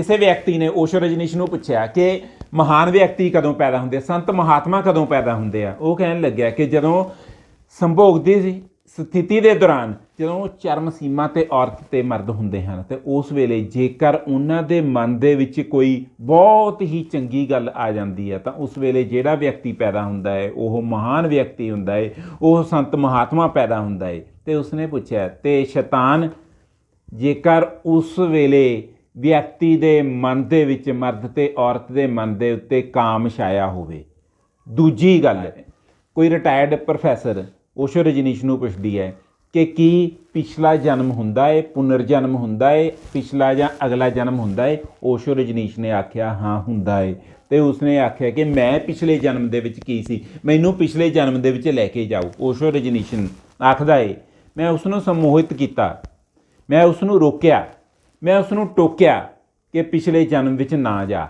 ਕਿਸੇ ਵਿਅਕਤੀ ਨੇ ਓਸ਼ੋ ਰਜਨੀਸ਼ ਨੂੰ ਪੁੱਛਿਆ ਕਿ ਮਹਾਨ ਵਿਅਕਤੀ ਕਦੋਂ ਪੈਦਾ ਹੁੰਦੇ ਸੰਤ ਮਹਾਤਮਾ ਕਦੋਂ ਪੈਦਾ ਹੁੰਦੇ ਆ, ਉਹ ਕਹਿਣ ਲੱਗਿਆ ਕਿ ਜਦੋਂ ਸੰਭੋਗ ਦੀ ਸਥਿਤੀ ਦੇ ਦੌਰਾਨ ਜਦੋਂ ਚਰਮ ਸੀਮਾ ਤੇ ਔਰਤ ਤੇ ਮਰਦ ਹੁੰਦੇ ਹਨ, ਤੇ ਉਸ ਵੇਲੇ ਜੇਕਰ ਉਹਨਾਂ ਦੇ ਮਨ ਦੇ ਵਿੱਚ ਕੋਈ ਬਹੁਤ ਹੀ ਚੰਗੀ ਗੱਲ ਆ ਜਾਂਦੀ ਹੈ ਤਾਂ ਉਸ ਵੇਲੇ ਜਿਹੜਾ ਵਿਅਕਤੀ ਪੈਦਾ ਹੁੰਦਾ ਹੈ ਉਹ ਮਹਾਨ ਵਿਅਕਤੀ ਹੁੰਦਾ ਹੈ ਉਹ ਸੰਤ ਮਹਾਤਮਾ ਪੈਦਾ ਹੁੰਦਾ ਹੈ ਤੇ ਉਸਨੇ ਪੁੱਛਿਆ, ਤੇ ਸ਼ੈਤਾਨ ਜੇਕਰ ਉਸ ਵੇਲੇ ਵਿਅਕਤੀ ਦੇ ਮਨ ਦੇ ਵਿੱਚ ਮਰਦ ਤੇ ਔਰਤ ਦੇ ਮਨ ਦੇ ਉੱਤੇ ਕਾਮ ਛਾਇਆ ਹੋਵੇ। ਦੂਜੀ ਗੱਲ ਕੋਈ ਰਿਟਾਇਰਡ ਪ੍ਰੋਫੈਸਰ ਓਸ਼ੋ ਰਜਨੀਸ਼ ਨੂੰ ਪੁੱਛਦੀ ਹੈ ਕਿ ਕੀ ਪਿਛਲਾ ਜਨਮ ਹੁੰਦਾ ਹੈ ਪੁਨਰ ਜਨਮ ਹੁੰਦਾ ਹੈ ਪਿਛਲਾ ਜਾਂ ਅਗਲਾ ਜਨਮ ਹੁੰਦਾ ਹੈ ਓਸ਼ੋ ਰਜਨੀਸ਼ ਨੇ ਆਖਿਆ ਹਾਂ ਹੁੰਦਾ ਹੈ ਤੇ ਉਸਨੇ ਆਖਿਆ ਕਿ ਮੈਂ ਪਿਛਲੇ ਜਨਮ ਦੇ ਵਿੱਚ ਕੀ ਸੀ? ਮੈਨੂੰ ਪਿਛਲੇ ਜਨਮ ਦੇ ਵਿੱਚ ਲੈ ਕੇ ਜਾਓ। ਓਸ਼ੋ ਰਜਨੀਸ਼ ਆਖਦਾ ਹੈ ਮੈਂ ਉਸ ਨੂੰ ਸਮੋਹਿਤ ਕੀਤਾ। ਮੈਂ ਉਸ ਨੂੰ ਰੋਕਿਆ। ਮੈਂ ਉਸ ਨੂੰ ਟੋਕਿਆ ਕਿ ਪਿਛਲੇ ਜਨਮ ਵਿੱਚ ਨਾ ਜਾ।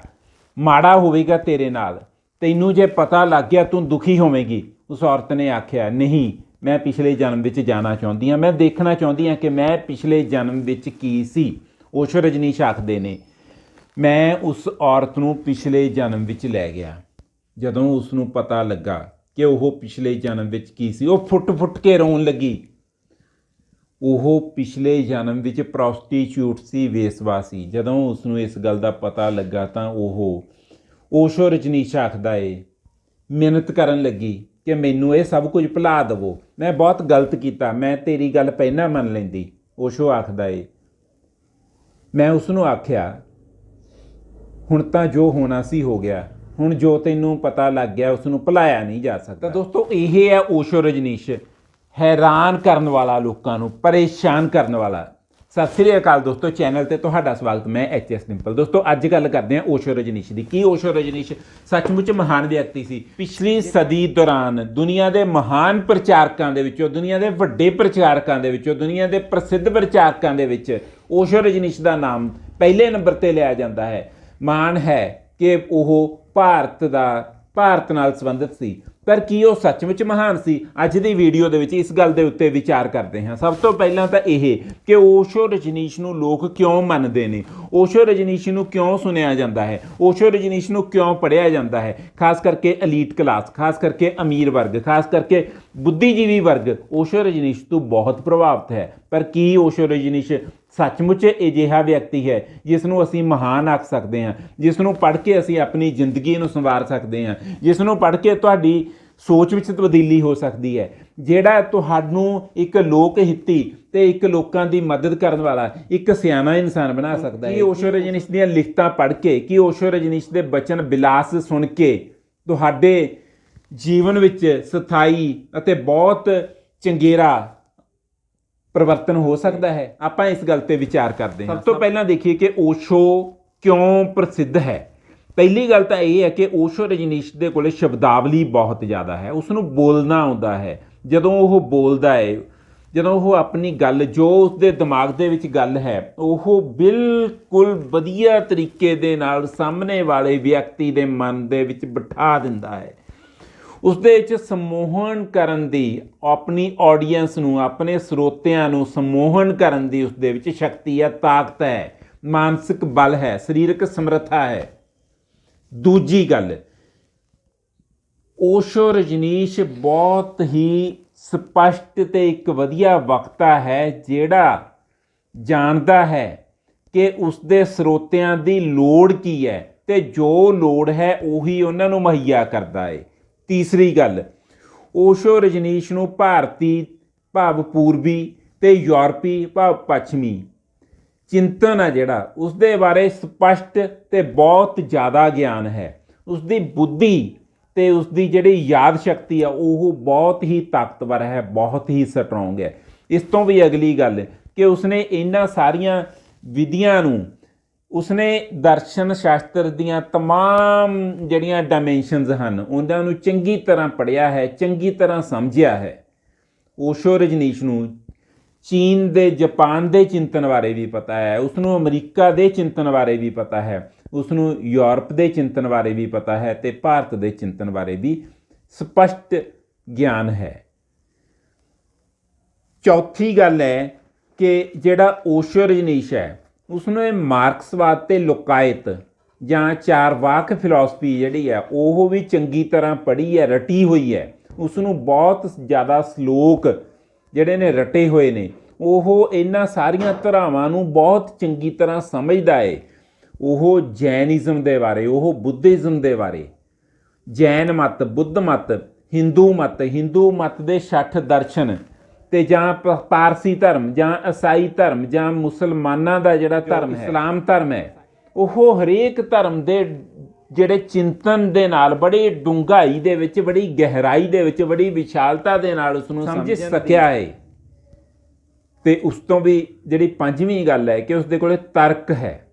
ਮਾੜਾ ਹੋਵੇਗਾ ਤੇਰੇ ਨਾਲ। ਤੈਨੂੰ ਜੇ ਪਤਾ ਲੱਗ ਗਿਆ ਤੂੰ ਦੁਖੀ ਹੋਵੇਂਗੀ। ਉਸ ਔਰਤ ਨੇ ਆਖਿਆ, ਨਹੀਂ, ਮੈਂ ਪਿਛਲੇ ਜਨਮ ਵਿੱਚ ਜਾਣਾ ਚਾਹੁੰਦੀ ਹਾਂ। ਮੈਂ ਦੇਖਣਾ ਚਾਹੁੰਦੀ ਹਾਂ ਕਿ ਮੈਂ ਪਿਛਲੇ ਜਨਮ ਵਿੱਚ ਕੀ ਸੀ। ਓਸ਼ੋ ਰਜਨੀਸ਼ ਆਖਦੇ ਨੇ। ਮੈਂ ਉਸ ਔਰਤ ਨੂੰ ਪਿਛਲੇ ਜਨਮ ਵਿੱਚ ਲੈ ਗਿਆ। ਜਦੋਂ ਉਸ ਨੂੰ ਪਤਾ ਲੱਗਾ ਕਿ ਉਹ ਪਿਛਲੇ ਜਨਮ ਵਿੱਚ ਕੀ ਸੀ, ਉਹ ਫੁੱਟ-ਫੁੱਟ ਕੇ ਰੋਣ ਲੱਗੀ। ਉਹ ਪਿਛਲੇ ਜਨਮ ਵਿੱਚ ਪ੍ਰੋਸਟੀਚਿਊਟ ਸੀ ਵੇਸਵਾ ਸੀ। ਜਦੋਂ ਉਸ ਨੂੰ ਇਸ ਗੱਲ ਦਾ ਪਤਾ ਲੱਗਾ ਤਾਂ ਉਹ ਓਸ਼ੋ ਰਜਨੀਸ਼ ਆਖਦਾ ਏ, ਮਿਹਨਤ ਕਰਨ ਲੱਗੀ ਕਿ ਮੈਨੂੰ ਇਹ ਸਭ ਕੁਝ ਭੁਲਾ ਦੇਵੋ। ਮੈਂ ਬਹੁਤ ਗਲਤ ਕੀਤਾ। ਮੈਂ ਤੇਰੀ ਗੱਲ ਪਹਿਲਾਂ ਮੰਨ ਲੈਂਦੀ। ਓਸ਼ੋ ਆਖਦਾ ਏ। ਮੈਂ ਉਸ ਨੂੰ ਆਖਿਆ, ਹੁਣ ਤਾਂ ਜੋ ਹੋਣਾ ਸੀ ਹੋ ਗਿਆ। ਹੁਣ ਜੋ ਤੈਨੂੰ ਪਤਾ ਲੱਗ ਗਿਆ ਉਸ ਨੂੰ ਭੁਲਾਇਆ ਨਹੀਂ ਜਾ ਸਕਦਾ। ਤਾਂ ਦੋਸਤੋ, ਇਹ ਹੈ ਓਸ਼ੋ ਰਜਨੀਸ਼। ਹੈਰਾਨ ਕਰਨ ਵਾਲਾ ਲੋਕਾਂ ਨੂੰ, ਪਰੇਸ਼ਾਨ ਕਰਨ ਵਾਲਾ। ਸਤਿ ਸ੍ਰੀ ਅਕਾਲ ਦੋਸਤੋ, ਚੈਨਲ ਤੇ ਤੁਹਾਡਾ ਸਵਾਗਤ, ਮੈਂ ਐਚ ਐਸ ਡਿੰਪਲ। ਦੋਸਤੋ, ਅੱਜ ਗੱਲ ਕਰਦੇ ਹਾਂ ਓਸ਼ੋ ਰਜਨੀਸ਼ ਦੀ। ਕੀ ਓਸ਼ੋ ਰਜਨੀਸ਼? ਸੱਚਮੁੱਚ ਮਹਾਨ ਵਿਅਕਤੀ ਸੀ। ਪਿਛਲੀ ਸਦੀ ਦੌਰਾਨ ਦੁਨੀਆ ਦੇ ਮਹਾਨ ਪ੍ਰਚਾਰਕਾਂ ਦੇ ਵਿੱਚੋਂ, ਦੁਨੀਆ ਦੇ ਵੱਡੇ ਪ੍ਰਚਾਰਕਾਂ ਦੇ ਵਿੱਚੋਂ, ਦੁਨੀਆ ਦੇ ਪ੍ਰਸਿੱਧ ਪ੍ਰਚਾਰਕਾਂ ਦੇ ਵਿੱਚ ਓਸ਼ੋ ਰਜਨੀਸ਼ ਦਾ ਨਾਮ ਪਹਿਲੇ ਨੰਬਰ ਤੇ ਲਿਆ ਜਾਂਦਾ ਹੈ। ਮਾਣ ਹੈ ਕਿ ਉਹ ਭਾਰਤ ਦਾ, ਭਾਰਤ ਨਾਲ ਸੰਬੰਧਿਤ ਸੀ। ਪਰ ਕੀ ਉਹ ਸੱਚਮੁੱਚ ਮਹਾਨ ਸੀ? ਅੱਜ ਦੀ ਵੀਡੀਓ ਦੇ ਵਿੱਚ ਇਸ ਗੱਲ ਦੇ ਉੱਤੇ ਵਿਚਾਰ ਕਰਦੇ ਹਾਂ। ਸਭ ਤੋਂ ਪਹਿਲਾਂ ਤਾਂ ਇਹ ਕਿ ਓਸ਼ੋ ਰਜਨੀਸ਼ ਨੂੰ ਲੋਕ ਕਿਉਂ ਮੰਨਦੇ ਨੇ? ਓਸ਼ੋ ਰਜਨੀਸ਼ ਨੂੰ ਕਿਉਂ ਸੁਣਿਆ ਜਾਂਦਾ ਹੈ? ਓਸ਼ੋ ਰਜਨੀਸ਼ ਨੂੰ ਕਿਉਂ ਪੜ੍ਹਿਆ ਜਾਂਦਾ ਹੈ? ਖਾਸ ਕਰਕੇ ਐਲੀਟ ਕਲਾਸ ਖਾਸ ਕਰਕੇ ਅਮੀਰ ਵਰਗ, ਖਾਸ ਕਰਕੇ ਬੁੱਧੀਜੀਵੀ ਵਰਗ। ਓਸ਼ੋ ਰਜਨੀਸ਼ ਤੋਂ ਬਹੁਤ ਪ੍ਰਭਾਵਿਤ ਹੈ। ਪਰ ਕੀ ਓਸ਼ੋ ਰਜਨੀਸ਼ ਸੱਚਮੁੱਚ ਅਜਿਹਾ ਵਿਅਕਤੀ ਹੈ ਜਿਸ ਨੂੰ ਅਸੀਂ ਮਹਾਨ ਆਖ ਸਕਦੇ ਹਾਂ ਜਿਸ ਨੂੰ ਪੜ੍ਹ ਕੇ ਅਸੀਂ ਆਪਣੀ ਜ਼ਿੰਦਗੀ ਨੂੰ ਸੰਵਾਰ ਸਕਦੇ ਹਾਂ ਜਿਸ ਨੂੰ ਪੜ੍ਹ ਕੇ ਤੁਹਾਡੀ ਸੋਚ ਵਿੱਚ ਤਬਦੀਲੀ ਹੋ ਸਕਦੀ ਹੈ, ਜਿਹੜਾ ਤੁਹਾਨੂੰ ਇੱਕ ਲੋਕ ਹਿੱਤੀ ਤੇ ਇੱਕ ਲੋਕਾਂ ਦੀ ਮਦਦ ਕਰਨ ਵਾਲਾ, ਇੱਕ ਸਿਆਣਾ ਇਨਸਾਨ ਬਣਾ ਸਕਦਾ ਹੈ। ਕੀ ਓਸ਼ੋ ਰਜਨੀਸ਼ ਦੀਆਂ ਲਿਖਤਾਂ ਪੜ੍ਹ ਕੇ, ਕਿ ਓਸ਼ੋ ਰਜਨੀਸ਼ ਦੇ ਬਚਨ ਬਿਲਾਸ ਸੁਣ ਕੇ ਤੁਹਾਡੇ ਜੀਵਨ ਵਿੱਚ ਸਥਾਈ ਅਤੇ ਬਹੁਤ ਚੰਗੇਰਾ ਪਰਿਵਰਤਨ ਹੋ ਸਕਦਾ ਹੈ? ਆਪਾਂ ਇਸ ਗੱਲ ਤੇ ਵਿਚਾਰ ਕਰਦੇ ਹਾਂ। ਸਭ ਤੋਂ ਪਹਿਲਾਂ ਦੇਖੀਏ ਕਿ ਓਸ਼ੋ ਕਿਉਂ ਪ੍ਰਸਿੱਧ ਹੈ? ਪਹਿਲੀ ਗੱਲ ਤਾਂ ਇਹ ਹੈ ਕਿ ਓਸ਼ੋ ਰਜਨੀਸ਼ ਦੇ ਕੋਲੇ ਸ਼ਬਦਾਵਲੀ ਬਹੁਤ ਜ਼ਿਆਦਾ ਹੈ। ਉਸ ਨੂੰ ਬੋਲਣਾ ਆਉਂਦਾ ਹੈ। ਜਦੋਂ ਉਹ ਬੋਲਦਾ ਹੈ ਜਦੋਂ ਉਹ ਆਪਣੀ ਗੱਲ, ਜੋ ਉਸ ਦੇ ਦਿਮਾਗ ਦੇ ਵਿੱਚ ਗੱਲ ਹੈ, ਉਹ ਬਿਲਕੁਲ ਵਧੀਆ ਤਰੀਕੇ ਦੇ ਨਾਲ ਸਾਹਮਣੇ ਵਾਲੇ ਵਿਅਕਤੀ ਦੇ ਮਨ ਦੇ ਵਿੱਚ ਬਿਠਾ ਦਿੰਦਾ ਹੈ। ਉਸ ਦੇ ਵਿੱਚ ਸਮੋਹਨ ਕਰਨ ਦੀ, ਆਪਣੀ ਆਡੀਅנס ਨੂੰ, ਆਪਣੇ ਸਰੋਤਿਆਂ ਨੂੰ ਸਮੋਹਨ ਕਰਨ ਦੀ ਉਸ ਦੇ ਵਿੱਚ ਸ਼ਕਤੀ ਹੈ, ਤਾਕਤ ਹੈ, ਮਾਨਸਿਕ ਬਲ ਹੈ, ਸਰੀਰਕ ਸਮਰੱਥਾ ਹੈ। ਦੂਜੀ ਗੱਲ, ਓਸ਼ੋ ਰਜਨੀਸ਼ ਬਹੁਤ ਹੀ ਸਪਸ਼ਟ ਤੇ ਇੱਕ ਵਧੀਆ ਵਕਤਾ ਹੈ, ਜਿਹੜਾ ਜਾਣਦਾ ਹੈ ਕਿ ਉਸ ਦੇ ਸਰੋਤਿਆਂ ਦੀ ਲੋੜ ਕੀ ਹੈ ਤੇ ਜੋ ਲੋੜ ਹੈ, ਉਹੀ ਉਹਨਾਂ ਨੂੰ ਮੁਹੱਈਆ ਕਰਦਾ ਹੈ। ਤੀਸਰੀ ਗੱਲ, ਓਸ਼ੋ ਰਜਨੀਸ਼ ਨੂੰ ਭਾਰਤੀ ਭਾਵ ਪੂਰਬੀ ਤੇ ਯੂਰਪੀ ਭਾਵ ਪੱਛਮੀ ਚਿੰਤਨ ਆ ਜਿਹੜਾ ਉਸ ਦੇ ਬਾਰੇ ਸਪਸ਼ਟ ਤੇ ਬਹੁਤ ਜ਼ਿਆਦਾ ਗਿਆਨ ਹੈ। ਉਸ ਦੀ ਬੁੱਧੀ ਤੇ ਉਸ ਦੀ ਜਿਹੜੀ ਯਾਦ ਸ਼ਕਤੀ ਆ, ਉਹ ਬਹੁਤ ਹੀ ਤਾਕਤਵਰ ਹੈ, ਬਹੁਤ ਹੀ ਸਟਰੋਂਗ ਹੈ। ਇਸ ਤੋਂ ਵੀ ਅਗਲੀ ਗੱਲ ਕਿ ਉਸਨੇ ਇਹਨਾਂ ਸਾਰੀਆਂ ਵਿਧੀਆਂ ਨੂੰ ਉਸਨੇ ਦਰਸ਼ਨ ਸ਼ਾਸਤਰ ਦੀਆਂ तमाम ਜਿਹੜੀਆਂ ਡਾਈਮੈਂਸ਼ਨਸ ਹਨ ਉਹਨਾਂ ਨੂੰ ਚੰਗੀ ਤਰ੍ਹਾਂ ਪੜ੍ਹਿਆ ਹੈ ਚੰਗੀ ਤਰ੍ਹਾਂ ਸਮਝਿਆ ਹੈ ਓਸ਼ੋ ਰਜਨੀਸ਼ ਨੂੰ ਚੀਨ ਦੇ ਜਾਪਾਨ ਦੇ ਚਿੰਤਨ ਬਾਰੇ ਵੀ ਪਤਾ ਹੈ ਉਸ ਨੂੰ ਅਮਰੀਕਾ ਦੇ ਚਿੰਤਨ ਬਾਰੇ ਵੀ ਪਤਾ ਹੈ ਉਸ ਨੂੰ ਯੂਰਪ ਦੇ ਚਿੰਤਨ ਬਾਰੇ ਵੀ ਪਤਾ ਹੈ ਤੇ ਭਾਰਤ ਦੇ ਚਿੰਤਨ ਬਾਰੇ ਵੀ ਸਪਸ਼ਟ ਗਿਆਨ ਹੈ ਚੌਥੀ ਗੱਲ ਹੈ ਕਿ ਜਿਹੜਾ ਓਸ਼ੋ ਰਜਨੀਸ਼ ਹੈ ਉਸ ਇਹ ਮਾਰਕਸਵਾਦ ਤੇ ਲੋਕਾਇਤ ਜਾਂ ਚਾਰ ਵਾਕ ਫਿਲਾਸਫੀ ਜਿਹੜੀ ਹੈ, ਉਹ ਵੀ ਚੰਗੀ ਤਰ੍ਹਾਂ ਪੜ੍ਹੀ ਹੈ, ਰਟੀ ਹੋਈ ਹੈ। ਉਸ ਨੂੰ ਬਹੁਤ ਜ਼ਿਆਦਾ ਸ਼ਲੋਕ ਜਿਹੜੇ ਨੇ ਰਟੇ ਹੋਏ ਨੇ, ਉਹ ਇਹਨਾਂ ਸਾਰੀਆਂ ਧਰਾਵਾਂ ਨੂੰ ਬਹੁਤ ਚੰਗੀ ਤਰ੍ਹਾਂ ਸਮਝਦਾ ਏ। ਉਹ ਜੈਨਿਜ਼ਮ ਦੇ ਬਾਰੇ, ਉਹ ਬੁੱਧਿਜ਼ਮ ਦੇ ਬਾਰੇ। ਜੈਨ ਮਤ, ਬੁੱਧ ਮਤ, ਹਿੰਦੂ ਮਤ ਹਿੰਦੂ ਮਤ ਦੇ 60 ਦਰਸ਼ਨ ਤੇ ਜਾਂ ਪਾਰਸੀ ਧਰਮ ਜਾਂ ਈਸਾਈ ਧਰਮ ਜਾਂ ਮੁਸਲਮਾਨਾਂ ਦਾ ਜਿਹੜਾ ਧਰਮ ਹੈ ਇਸਲਾਮ ਧਰਮ ਹੈ ਉਹ ਹਰੇਕ ਧਰਮ ਦੇ ਜਿਹੜੇ ਚਿੰਤਨ ਦੇ ਨਾਲ ਬੜੀ ਡੂੰਘਾਈ ਦੇ ਵਿੱਚ ਬੜੀ ਗਹਿਰਾਈ ਦੇ ਵਿੱਚ ਬੜੀ ਵਿਸ਼ਾਲਤਾ ਦੇ ਨਾਲ ਉਸ ਨੂੰ ਸਮਝ ਸਕਿਆ ਹੈ। ਤੇ ਉਸ ਤੋਂ ਵੀ ਜਿਹੜੀ ਪੰਜਵੀਂ ਗੱਲ ਹੈ ਕਿ ਉਸ ਦੇ ਕੋਲੇ ਤਰਕ ਹੈ।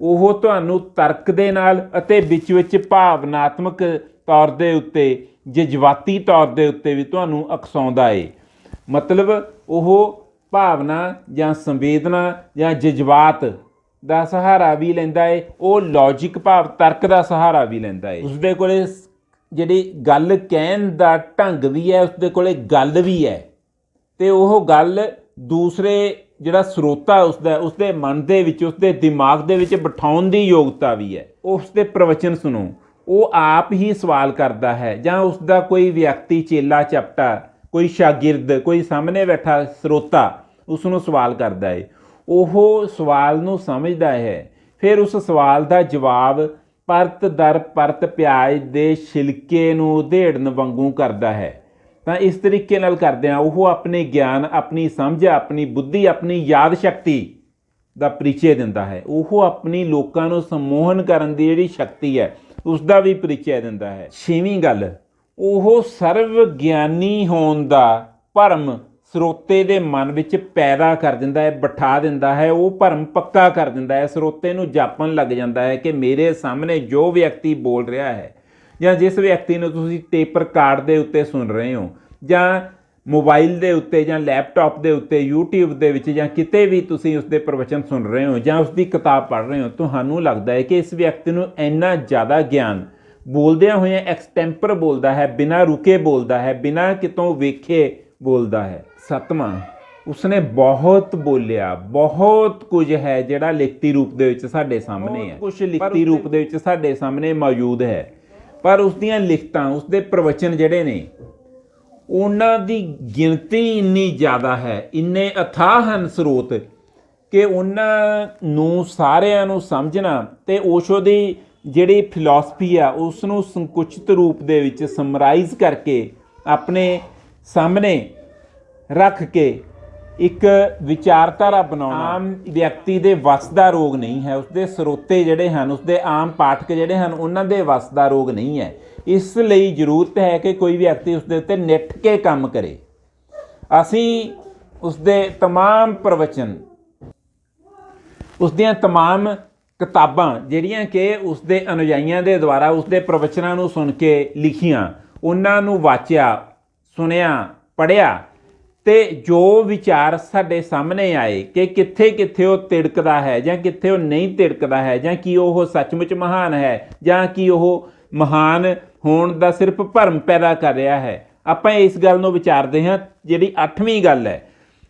ਉਹ ਤੁਹਾਨੂੰ ਤਰਕ ਦੇ ਨਾਲ ਅਤੇ ਵਿੱਚ ਵਿੱਚ ਭਾਵਨਾਤਮਕ ਤੌਰ ਦੇ ਉੱਤੇ ਜਜ਼ਬਾਤੀ ਤੌਰ ਦੇ ਉੱਤੇ ਵੀ ਤੁਹਾਨੂੰ ਅਕਸਾਉਂਦਾ ਏ। ਮਤਲਬ ਉਹ ਭਾਵਨਾ ਜਾਂ ਸੰਵੇਦਨਾ ਜਾਂ ਜਜ਼ਬਾਤ ਦਾ ਸਹਾਰਾ ਵੀ ਲੈਂਦਾ ਏ, ਉਹ ਲੌਜੀਕ ਭਾਵ ਤਰਕ ਦਾ ਸਹਾਰਾ ਵੀ ਲੈਂਦਾ ਏ। ਉਸਦੇ ਕੋਲੇ ਜਿਹੜੀ ਗੱਲ ਕਹਿਣ ਦਾ ਢੰਗ ਵੀ ਹੈ, ਉਸਦੇ ਕੋਲੇ ਗੱਲ ਵੀ ਹੈ। ਤੇ ਉਹ ਗੱਲ ਦੂਸਰੇ ਜਿਹੜਾ ਸਰੋਤਾ ਉਸਦਾ, ਉਸਦੇ ਮਨ ਦੇ ਵਿੱਚ, ਉਸਦੇ ਦਿਮਾਗ ਦੇ ਵਿੱਚ ਬਿਠਾਉਣ ਦੀ ਯੋਗਤਾ ਵੀ ਹੈ। ਉਸ ਦੇ ਪ੍ਰਵਚਨ ਸੁਣੋ। ਉਹ ਆਪ ਹੀ ਸਵਾਲ ਕਰਦਾ ਹੈ ਜਾਂ ਉਸਦਾ ਕੋਈ ਵਿਅਕਤੀ ਚੇਲਾ, ਚਪਟਾ ਕੋਈ ਸ਼ਾਗਿਰਦ, ਕੋਈ ਸਾਹਮਣੇ ਬੈਠਾ ਸਰੋਤਾ ਉਸ ਨੂੰ ਸਵਾਲ ਕਰਦਾ ਹੈ ਉਹ ਸਵਾਲ ਨੂੰ ਸਮਝਦਾ ਹੈ। ਫਿਰ ਉਸ ਸਵਾਲ ਦਾ ਜਵਾਬ ਪਰਤ ਦਰ ਪਰਤ ਪਿਆਜ਼ ਦੇ ਛਿਲਕੇ ਨੂੰ ਉਧੇੜਨ ਵਾਂਗੂ ਕਰਦਾ ਹੈ। ਤਾਂ ਇਸ ਤਰੀਕੇ ਨਾਲ ਕਰਦਿਆਂ ਉਹ ਆਪਣੇ ਗਿਆਨ, ਆਪਣੀ ਸਮਝ, ਆਪਣੀ ਬੁੱਧੀ, ਆਪਣੀ ਯਾਦ ਸ਼ਕਤੀ ਦਾ ਪਰਿਚੈ ਦਿੰਦਾ ਹੈ। ਉਹ ਆਪਣੀ ਲੋਕਾਂ ਨੂੰ ਸਮੋਹਨ ਕਰਨ ਦੀ ਜਿਹੜੀ ਸ਼ਕਤੀ ਹੈ ਉਸ ਦਾ ਵੀ ਪਰਿਚੈ ਦਿੰਦਾ ਹੈ। ਛੇਵੀਂ ਗੱਲ ਉਹ ਸਰਵ ਗਿਆਨੀ ਹੋਣ ਦਾ ਭਰਮ ਸਰੋਤੇ ਦੇ ਮਨ ਵਿੱਚ ਪੈਦਾ ਕਰ ਦਿੰਦਾ ਹੈ, ਬਿਠਾ ਦਿੰਦਾ ਹੈ, ਉਹ ਭਰਮ ਪੱਕਾ ਕਰ ਦਿੰਦਾ ਹੈ, ਸਰੋਤੇ ਨੂੰ ਜਾਪਣ ਲੱਗ ਜਾਂਦਾ ਹੈ ਕਿ ਮੇਰੇ ਸਾਹਮਣੇ ਜੋ ਵਿਅਕਤੀ ਬੋਲ ਰਿਹਾ ਹੈ ਜਾਂ ਜਿਸ ਵਿਅਕਤੀ ਨੂੰ ਤੁਸੀਂ ਟੇਪਰ ਕਾਰਡ ਦੇ ਉੱਤੇ ਸੁਣ ਰਹੇ ਹੋ ਜਾਂ ਮੋਬਾਈਲ ਦੇ ਉੱਤੇ ਜਾਂ ਲੈਪਟਾਪ ਦੇ ਉੱਤੇ, YouTube ਦੇ ਵਿੱਚ ਜਾਂ ਕਿਤੇ ਵੀ ਤੁਸੀਂ ਉਸ ਦੇ ਪ੍ਰਵਚਨ ਸੁਣ ਰਹੇ ਹੋ ਜਾਂ ਉਸ ਦੀ ਕਿਤਾਬ ਪੜ੍ਹ ਰਹੇ ਹੋ, ਤੁਹਾਨੂੰ ਲੱਗਦਾ ਹੈ ਕਿ ਇਸ ਵਿਅਕਤੀ ਨੂੰ ਇੰਨਾ ਜ਼ਿਆਦਾ ਗਿਆਨ ਬੋਲਦਿਆਂ ਹੋਇਆਂ ਐਕਸਟੈਂਪਰ ਬੋਲਦਾ ਹੈ ਬਿਨਾਂ ਰੁਕੇ ਬੋਲਦਾ ਹੈ ਬਿਨਾਂ ਕਿਤੋਂ ਵੇਖੇ ਬੋਲਦਾ ਹੈ। ਸਤਵਾਂ ਉਸਨੇ ਬਹੁਤ ਬੋਲਿਆ ਬਹੁਤ ਕੁਝ ਹੈ ਜਿਹੜਾ ਲਿਖਤੀ ਰੂਪ ਦੇ ਵਿੱਚ ਸਾਡੇ ਸਾਹਮਣੇ ਹੈ। ਕੁਝ ਲਿਖਤੀ ਰੂਪ ਦੇ ਵਿੱਚ ਸਾਡੇ ਸਾਹਮਣੇ ਮੌਜੂਦ ਹੈ। ਪਰ ਉਸ ਦੀਆਂ ਲਿਖਤਾਂ ਉਸ ਦੇ ਪ੍ਰਵਚਨ ਜਿਹੜੇ ਨੇ ਉਹਨਾਂ ਦੀ ਗਿਣਤੀ ਇੰਨੀ ਜ਼ਿਆਦਾ ਹੈ ਇੰਨੇ ਅਥਾਹ ਹਨ ਸਰੋਤ ਕਿ ਉਹਨਾਂ ਨੂੰ ਸਾਰਿਆਂ ਨੂੰ ਸਮਝਣਾ ਤੇ ਓਸ਼ੋ ਦੀ ਜਿਹੜੀ ਫਿਲਾਸਫੀ ਆ ਉਸ ਨੂੰ ਸੰਕੁਚਿਤ ਰੂਪ ਦੇ ਵਿੱਚ ਸਮਰਾਈਜ਼ ਕਰਕੇ ਆਪਣੇ ਸਾਹਮਣੇ ਰੱਖ ਕੇ ਇੱਕ ਵਿਚਾਰਧਾਰਾ ਬਣਾਉਣਾ ਆਮ ਵਿਅਕਤੀ ਦੇ ਵਸ ਦਾ ਰੋਗ ਨਹੀਂ ਹੈ ਉਸਦੇ ਸਰੋਤੇ ਜਿਹੜੇ ਹਨ ਉਸਦੇ ਆਮ ਪਾਠਕ ਜਿਹੜੇ ਹਨ ਉਹਨਾਂ ਦੇ ਵਸ ਦਾ ਰੋਗ ਨਹੀਂ ਹੈ ਇਸ ਲਈ ਜ਼ਰੂਰਤ ਹੈ ਕਿ ਕੋਈ ਵਿਅਕਤੀ ਉਸਦੇ ਉੱਤੇ ਨਿੱਠ ਕੇ ਕੰਮ ਕਰੇ ਅਸੀਂ ਉਸਦੇ तमाम ਪ੍ਰਵਚਨ ਉਸ ਦੀਆਂ तमाम ਕਿਤਾਬਾਂ ਜਿਹੜੀਆਂ ਕਿ ਉਸ ਦੇ ਅਨੁਯਾਈਆਂ ਦੇ ਦੁਆਰਾ ਉਸ ਦੇ ਪ੍ਰਵਚਨਾਂ ਨੂੰ ਸੁਣ ਕੇ ਲਿਖੀਆਂ, ਉਹਨਾਂ ਨੂੰ ਵਾਚਿਆ, ਸੁਣਿਆ ਪੜਿਆ ਤੇ ਜੋ ਵਿਚਾਰ ਸਾਡੇ ਸਾਹਮਣੇ ਆਏ ਕਿ ਕਿੱਥੇ ਕਿੱਥੇ ਉਹ ਤਿੜਕਦਾ ਹੈ ਜਾਂ ਕਿੱਥੇ ਉਹ ਨਹੀਂ ਤਿੜਕਦਾ ਹੈ ਜਾਂ ਕੀ ਉਹ ਸੱਚਮੁੱਚ ਮਹਾਨ ਹੈ ਜਾਂ ਕੀ ਉਹ ਮਹਾਨ ਹੋਣ ਦਾ ਸਿਰਫ ਭਰਮ ਪੈਦਾ ਕਰ ਰਿਹਾ ਹੈ, ਆਪਾਂ ਇਸ ਗੱਲ ਨੂੰ ਵਿਚਾਰਦੇ ਹਾਂ, ਜਿਹੜੀ 8ਵੀਂ ਗੱਲ ਹੈ।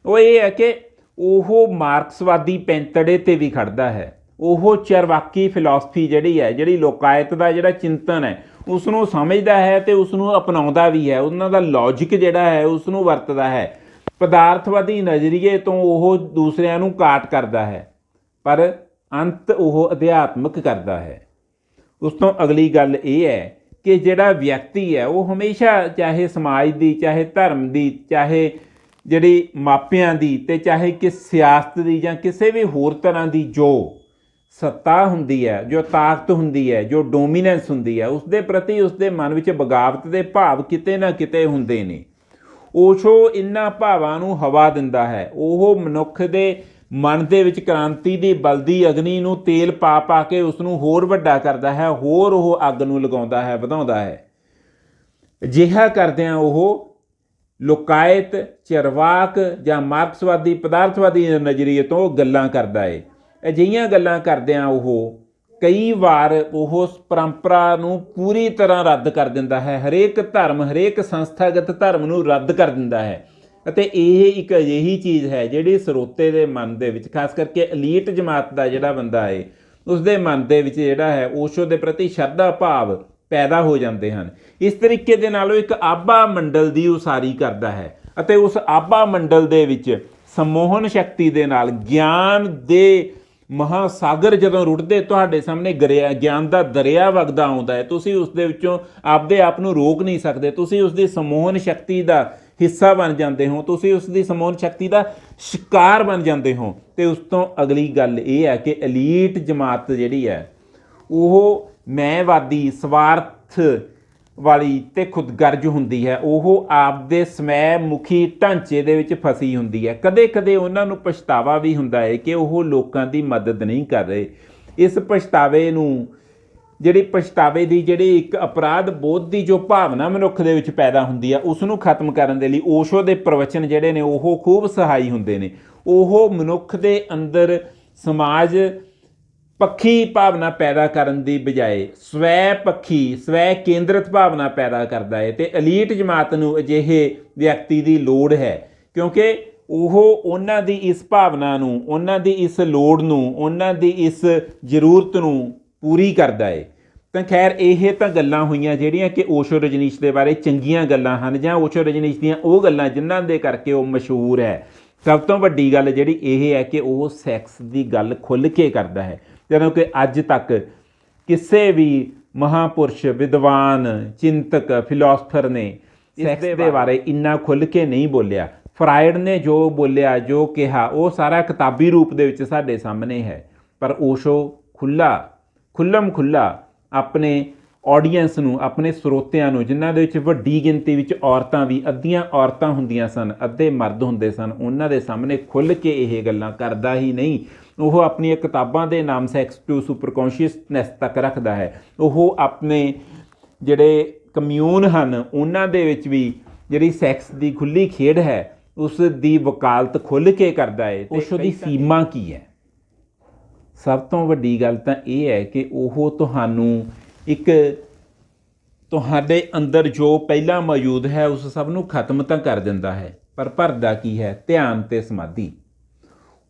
ਉਹ ਇਹ ਹੈ ਕਿ ਉਹ ਮਾਰਕਸਵਾਦੀ ਪੈਂਤੜੇ ਤੇ ਵੀ ਖੜਦਾ ਹੈ। ਉਹ ਚਰਵਾਕੀ ਫਿਲਾਸਫੀ ਜਿਹੜੀ ਹੈ, ਜਿਹੜੀ ਲੋਕਾਇਤ ਦਾ ਜਿਹੜਾ ਚਿੰਤਨ ਹੈ ਉਸ ਨੂੰ ਸਮਝਦਾ ਹੈ ਤੇ ਉਸ ਨੂੰ ਅਪਣਾਉਂਦਾ ਵੀ ਹੈ। ਉਹਨਾਂ ਦਾ ਲੌਜੀਕ ਜਿਹੜਾ ਹੈ ਉਸ ਨੂੰ ਵਰਤਦਾ ਹੈ। ਪਦਾਰਥਵਾਦੀ ਨਜ਼ਰੀਏ ਤੋਂ ਉਹ ਦੂਸਰਿਆਂ ਨੂੰ ਕਾਟ ਕਰਦਾ ਹੈ, ਪਰ ਅੰਤ ਉਹ ਅਧਿਆਤਮਿਕ ਕਰਦਾ ਹੈ। ਉਸ ਤੋਂ ਅਗਲੀ ਗੱਲ ਇਹ ਹੈ ਕਿ ਜਿਹੜਾ ਵਿਅਕਤੀ ਹੈ, ਉਹ ਹਮੇਸ਼ਾ ਚਾਹੇ ਸਮਾਜ ਦੀ, ਚਾਹੇ ਧਰਮ ਦੀ, ਚਾਹੇ ਜਿਹੜੀ ਮਾਪਿਆਂ ਦੀ ਤੇ ਚਾਹੇ ਕਿ ਸਿਆਸਤ ਦੀ ਜਾਂ ਕਿਸੇ ਵੀ ਹੋਰ ਤਰ੍ਹਾਂ ਦੀ ਜੋ ਸੱਤਾ ਹੁੰਦੀ ਹੈ, ਜੋ ਤਾਕਤ ਹੁੰਦੀ ਹੈ, ਜੋ ਡੋਮੀਨੈਂਸ ਹੁੰਦੀ ਹੈ ਉਸ ਦੇ ਪ੍ਰਤੀ ਉਸ ਦੇ ਮਨ ਵਿੱਚ ਬਗਾਵਤ ਦੇ ਭਾਵ ਕਿਤੇ ਨਾ ਕਿਤੇ ਹੁੰਦੇ ਨੇ। ਓਸ਼ੋ ਇਨ੍ਹਾਂ ਭਾਵਾਂ ਨੂੰ ਹਵਾ ਦਿੰਦਾ ਹੈ। ਉਹ ਮਨੁੱਖ ਦੇ ਮਨ ਦੇ ਵਿੱਚ ਕ੍ਰਾਂਤੀ ਦੀ ਬਲਦੀ ਅਗਨੀ ਨੂੰ ਤੇਲ ਪਾ ਪਾ ਕੇ ਉਸ ਨੂੰ ਹੋਰ ਵੱਡਾ ਕਰਦਾ ਹੈ, ਹੋਰ ਉਹ ਅੱਗ ਨੂੰ ਲਗਾਉਂਦਾ ਹੈ, ਵਧਾਉਂਦਾ ਹੈ। ਅਜਿਹਾ ਕਰਦਿਆਂ ਉਹ ਲੋਕਾਇਤ, ਚਰਵਾਕ ਜਾਂ ਮਾਰਕਸਵਾਦੀ, ਪਦਾਰਥਵਾਦੀ ਨਜ਼ਰੀਏ ਤੋਂ ਗੱਲਾਂ ਕਰਦਾ ਏ। ਅਜਿਹੀਆਂ ਗੱਲਾਂ ਕਰਦਿਆਂ ਉਹ, ਕਈ ਵਾਰ ਉਹ ਪਰੰਪਰਾ ਨੂੰ ਪੂਰੀ ਤਰ੍ਹਾਂ ਰੱਦ ਕਰ ਦਿੰਦਾ ਹੈ, ਹਰੇਕ ਧਰਮ, ਹਰੇਕ ਸੰਸਥਾਗਤ ਧਰਮ ਨੂੰ ਰੱਦ ਕਰ ਦਿੰਦਾ ਹੈ। ਅਤੇ ਇਹ ਇੱਕ ਅਜਿਹੀ ਚੀਜ਼ ਹੈ ਜਿਹੜੀ ਸਰੋਤੇ ਦੇ ਮਨ ਦੇ ਵਿੱਚ, ਖਾਸ ਕਰਕੇ ਐਲੀਟ ਜਮਾਤ ਦਾ ਜਿਹੜਾ ਬੰਦਾ ਹੈ ਉਸ ਦੇ ਮਨ ਦੇ ਵਿੱਚ ਜਿਹੜਾ ਹੈ ਓਸ਼ੋ ਦੇ ਪ੍ਰਤੀ ਸ਼ਰਧਾ ਭਾਵ ਪੈਦਾ ਹੋ ਜਾਂਦੇ ਹਨ। ਇਸ ਤਰੀਕੇ ਦੇ ਨਾਲ ਉਹ ਇੱਕ ਆਭਾ ਮੰਡਲ ਦੀ ਉਸਾਰੀ ਕਰਦਾ ਹੈ ਅਤੇ ਉਸ ਆਭਾ ਮੰਡਲ ਦੇ ਵਿੱਚ ਸਮੋਹਨ ਸ਼ਕਤੀ ਦੇ ਨਾਲ, ਗਿਆਨ ਦੇ ਮਹਾਸਾਗਰ ਜਦੋਂ ਰੁੜਦੇ, ਤੁਹਾਡੇ ਸਾਹਮਣੇ ਗਰਿਆ, ਗਿਆਨ ਦਾ ਦਰਿਆ ਵਗਦਾ ਆਉਂਦਾ ਹੈ। ਤੁਸੀਂ ਉਸ ਦੇ ਵਿੱਚੋਂ ਆਪਦੇ ਆਪ ਨੂੰ ਰੋਕ ਨਹੀਂ ਸਕਦੇ। ਤੁਸੀਂ ਉਸ ਦੀ ਸਮੋਹਨ ਸ਼ਕਤੀ ਦਾ ਹਿੱਸਾ ਬਣ ਜਾਂਦੇ ਹੋ। ਤੁਸੀਂ ਉਸ ਦੀ ਸਮੋਹਨ ਸ਼ਕਤੀ ਦਾ ਸ਼ਿਕਾਰ ਬਣ ਜਾਂਦੇ ਹੋ। ਤੇ ਉਸ ਤੋਂ ਅਗਲੀ ਗੱਲ ਇਹ ਹੈ ਕਿ ਐਲੀਟ ਜਮਾਤ ਜਿਹੜੀ ਹੈ, ਉਹ ਮੈਂਵਾਦੀ ਸਵਾਰਥ ਵਾਲੀ ਤੇ ਖੁਦਗਰਜ ਹੁੰਦੀ ਹੈ, ਉਹ ਆਪਦੇ ਸਮੈ ਮੁਖੀ ਢਾਂਚੇ ਦੇ ਵਿੱਚ ਫਸੀ ਹੁੰਦੀ ਹੈ। ਕਦੇ-ਕਦੇ ਉਹਨਾਂ ਨੂੰ ਪਛਤਾਵਾ ਵੀ ਹੁੰਦਾ ਹੈ ਕਿ ਉਹ ਲੋਕਾਂ ਦੀ ਮਦਦ ਨਹੀਂ ਕਰ ਰਹੇ। ਇਸ ਪਛਤਾਵੇ ਨੂੰ, ਜਿਹੜੀ ਪਛਤਾਵੇ ਦੀ ਜਿਹੜੀ ਇੱਕ ਅਪਰਾਧ ਬੋਧ ਦੀ ਜੋ ਭਾਵਨਾ ਮਨੁੱਖ ਦੇ ਵਿੱਚ ਪੈਦਾ ਹੁੰਦੀ ਆ ਉਸ ਨੂੰ ਖਤਮ ਕਰਨ ਦੇ ਲਈ ਓਸ਼ੋ ਦੇ ਪ੍ਰਵਚਨ ਜਿਹੜੇ ਨੇ, ਉਹ ਖੂਬ ਸਹਾਈ ਹੁੰਦੇ ਨੇ। ਉਹ ਮਨੁੱਖ ਦੇ ਅੰਦਰ ਸਮਾਜ ਪੱਖੀ ਭਾਵਨਾ ਪੈਦਾ ਕਰਨ ਦੀ ਬਜਾਏ ਸਵੈ ਪੱਖੀ, ਸਵੈ ਕੇਂਦਰਿਤ ਭਾਵਨਾ ਪੈਦਾ ਕਰਦਾ ਹੈ ਤੇ ਐਲੀਟ ਜਮਾਤ ਨੂੰ ਅਜਿਹੇ ਵਿਅਕਤੀ ਦੀ ਲੋੜ ਹੈ ਕਿਉਂਕਿ ਉਹ ਉਹਨਾਂ ਦੀ ਇਸ ਭਾਵਨਾ ਨੂੰ, ਉਹਨਾਂ ਦੀ ਇਸ ਲੋੜ ਨੂੰ, ਉਹਨਾਂ ਦੀ ਇਸ ਜ਼ਰੂਰਤ ਨੂੰ ਪੂਰੀ ਕਰਦਾ ਹੈ ਤਾਂ ਖੈਰ ਇਹ ਤਾਂ ਗੱਲਾਂ ਹੋਈਆਂ ਜਿਹੜੀਆਂ ਕਿ ਓਸ਼ੋ ਰਜਨੀਸ਼ ਦੇ ਬਾਰੇ ਚੰਗੀਆਂ ਗੱਲਾਂ ਹਨ ਜਾਂ ਓਸ਼ੋ ਰਜਨੀਸ਼ ਦੀਆਂ ਉਹ ਗੱਲਾਂ ਜਿਨ੍ਹਾਂ ਦੇ ਕਰਕੇ ਉਹ ਮਸ਼ਹੂਰ ਹੈ। ਸਭ ਤੋਂ ਵੱਡੀ ਗੱਲ ਜਿਹੜੀ ਇਹ ਹੈ ਕਿ ਉਹ ਸੈਕਸ ਦੀ ਗੱਲ ਖੁੱਲ੍ਹ ਕੇ ਕਰਦਾ ਹੈ। ਜਦੋਂ ਕਿ ਅੱਜ ਤੱਕ ਕਿਸੇ ਵੀ ਮਹਾਪੁਰਸ਼ ਵਿਦਵਾਨ ਚਿੰਤਕ ਫਿਲਾਸਫਰ ਨੇ ਸੈਕਸ ਦੇ ਬਾਰੇ ਇੰਨਾ ਖੁੱਲ੍ਹ ਕੇ ਨਹੀਂ ਬੋਲਿਆ। ਫਰਾਇਡ ਨੇ ਜੋ ਬੋਲਿਆ ਜੋ ਕਿਹਾ ਉਹ ਸਾਰਾ ਕਿਤਾਬੀ ਰੂਪ ਦੇ ਵਿੱਚ ਸਾਡੇ ਸਾਹਮਣੇ ਹੈ। ਪਰ ਓਸ਼ੋ ਖੁੱਲਾ ਖੁੱਲਮ ਖੁੱਲਾ ਆਪਣੇ ਆਡੀਅנס ਨੂੰ ਆਪਣੇ ਸਰੋਤਿਆਂ ਨੂੰ ਜਿਨ੍ਹਾਂ ਦੇ ਵਿੱਚ ਵੱਡੀ ਗਿਣਤੀ ਵਿੱਚ ਔਰਤਾਂ ਵੀ ਅੱਧੀਆਂ ਔਰਤਾਂ ਹੁੰਦੀਆਂ ਸਨ ਅੱਧੇ ਮਰਦ ਹੁੰਦੇ ਸਨ ਉਹਨਾਂ ਦੇ ਸਾਹਮਣੇ ਖੁੱਲ ਕੇ ਇਹ ਗੱਲਾਂ ਕਰਦਾ ਹੀ ਨਹੀਂ। ਉਹ ਆਪਣੀਆਂ ਕਿਤਾਬਾਂ ਦੇ ਨਾਮ ਸੈਕਸ ਟੂ ਸੁਪਰ ਕੌਂਸ਼ੀਅਸਨੈਸ ਤੱਕ ਰੱਖਦਾ ਹੈ। ਉਹ ਆਪਣੇ ਜਿਹੜੇ ਕਮਿਊਨ ਹਨ ਉਹਨਾਂ ਦੇ ਵਿੱਚ ਵੀ ਜਿਹੜੀ ਸੈਕਸ ਦੀ ਖੁੱਲੀ ਖੇਡ ਹੈ ਉਸ ਦੀ ਵਕਾਲਤ ਖੁੱਲ ਕੇ ਕਰਦਾ ਹੈ ਉਸ ਦੀ ਸੀਮਾ ਕੀ ਹੈ? ਸਭ ਤੋਂ ਵੱਡੀ ਗੱਲ ਤਾਂ ਇਹ ਹੈ ਕਿ ਉਹ ਤੁਹਾਨੂੰ ਇੱਕ ਤੁਹਾਡੇ ਅੰਦਰ ਜੋ ਪਹਿਲਾਂ ਮੌਜੂਦ ਹੈ, ਉਸ ਸਭ ਨੂੰ ਖਤਮ ਤਾਂ ਕਰ ਦਿੰਦਾ ਹੈ, ਪਰ ਭਰਦਾ ਕੀ ਹੈ? ਧਿਆਨ ਤੇ ਸਮਾਧੀ।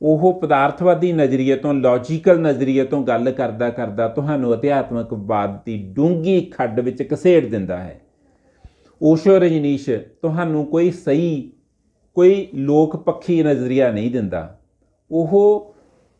ਉਹ ਪਦਾਰਥਵਾਦੀ ਨਜ਼ਰੀਏ ਤੋਂ ਲੌਜੀਕਲ ਨਜ਼ਰੀਏ ਤੋਂ ਗੱਲ ਕਰਦਾ ਕਰਦਾ ਤੁਹਾਨੂੰ ਅਧਿਆਤਮਕਵਾਦ ਦੀ ਡੂੰਗੀ ਖੱਡ ਵਿੱਚ ਘਸੇੜ ਦਿੰਦਾ ਹੈ। ਓਸ਼ੋ ਰਜਨੀਸ਼ ਤੁਹਾਨੂੰ ਕੋਈ ਸਹੀ, ਕੋਈ ਲੋਕ ਪੱਖੀ ਨਜ਼ਰੀਆ ਨਹੀਂ ਦਿੰਦਾ। ਉਹ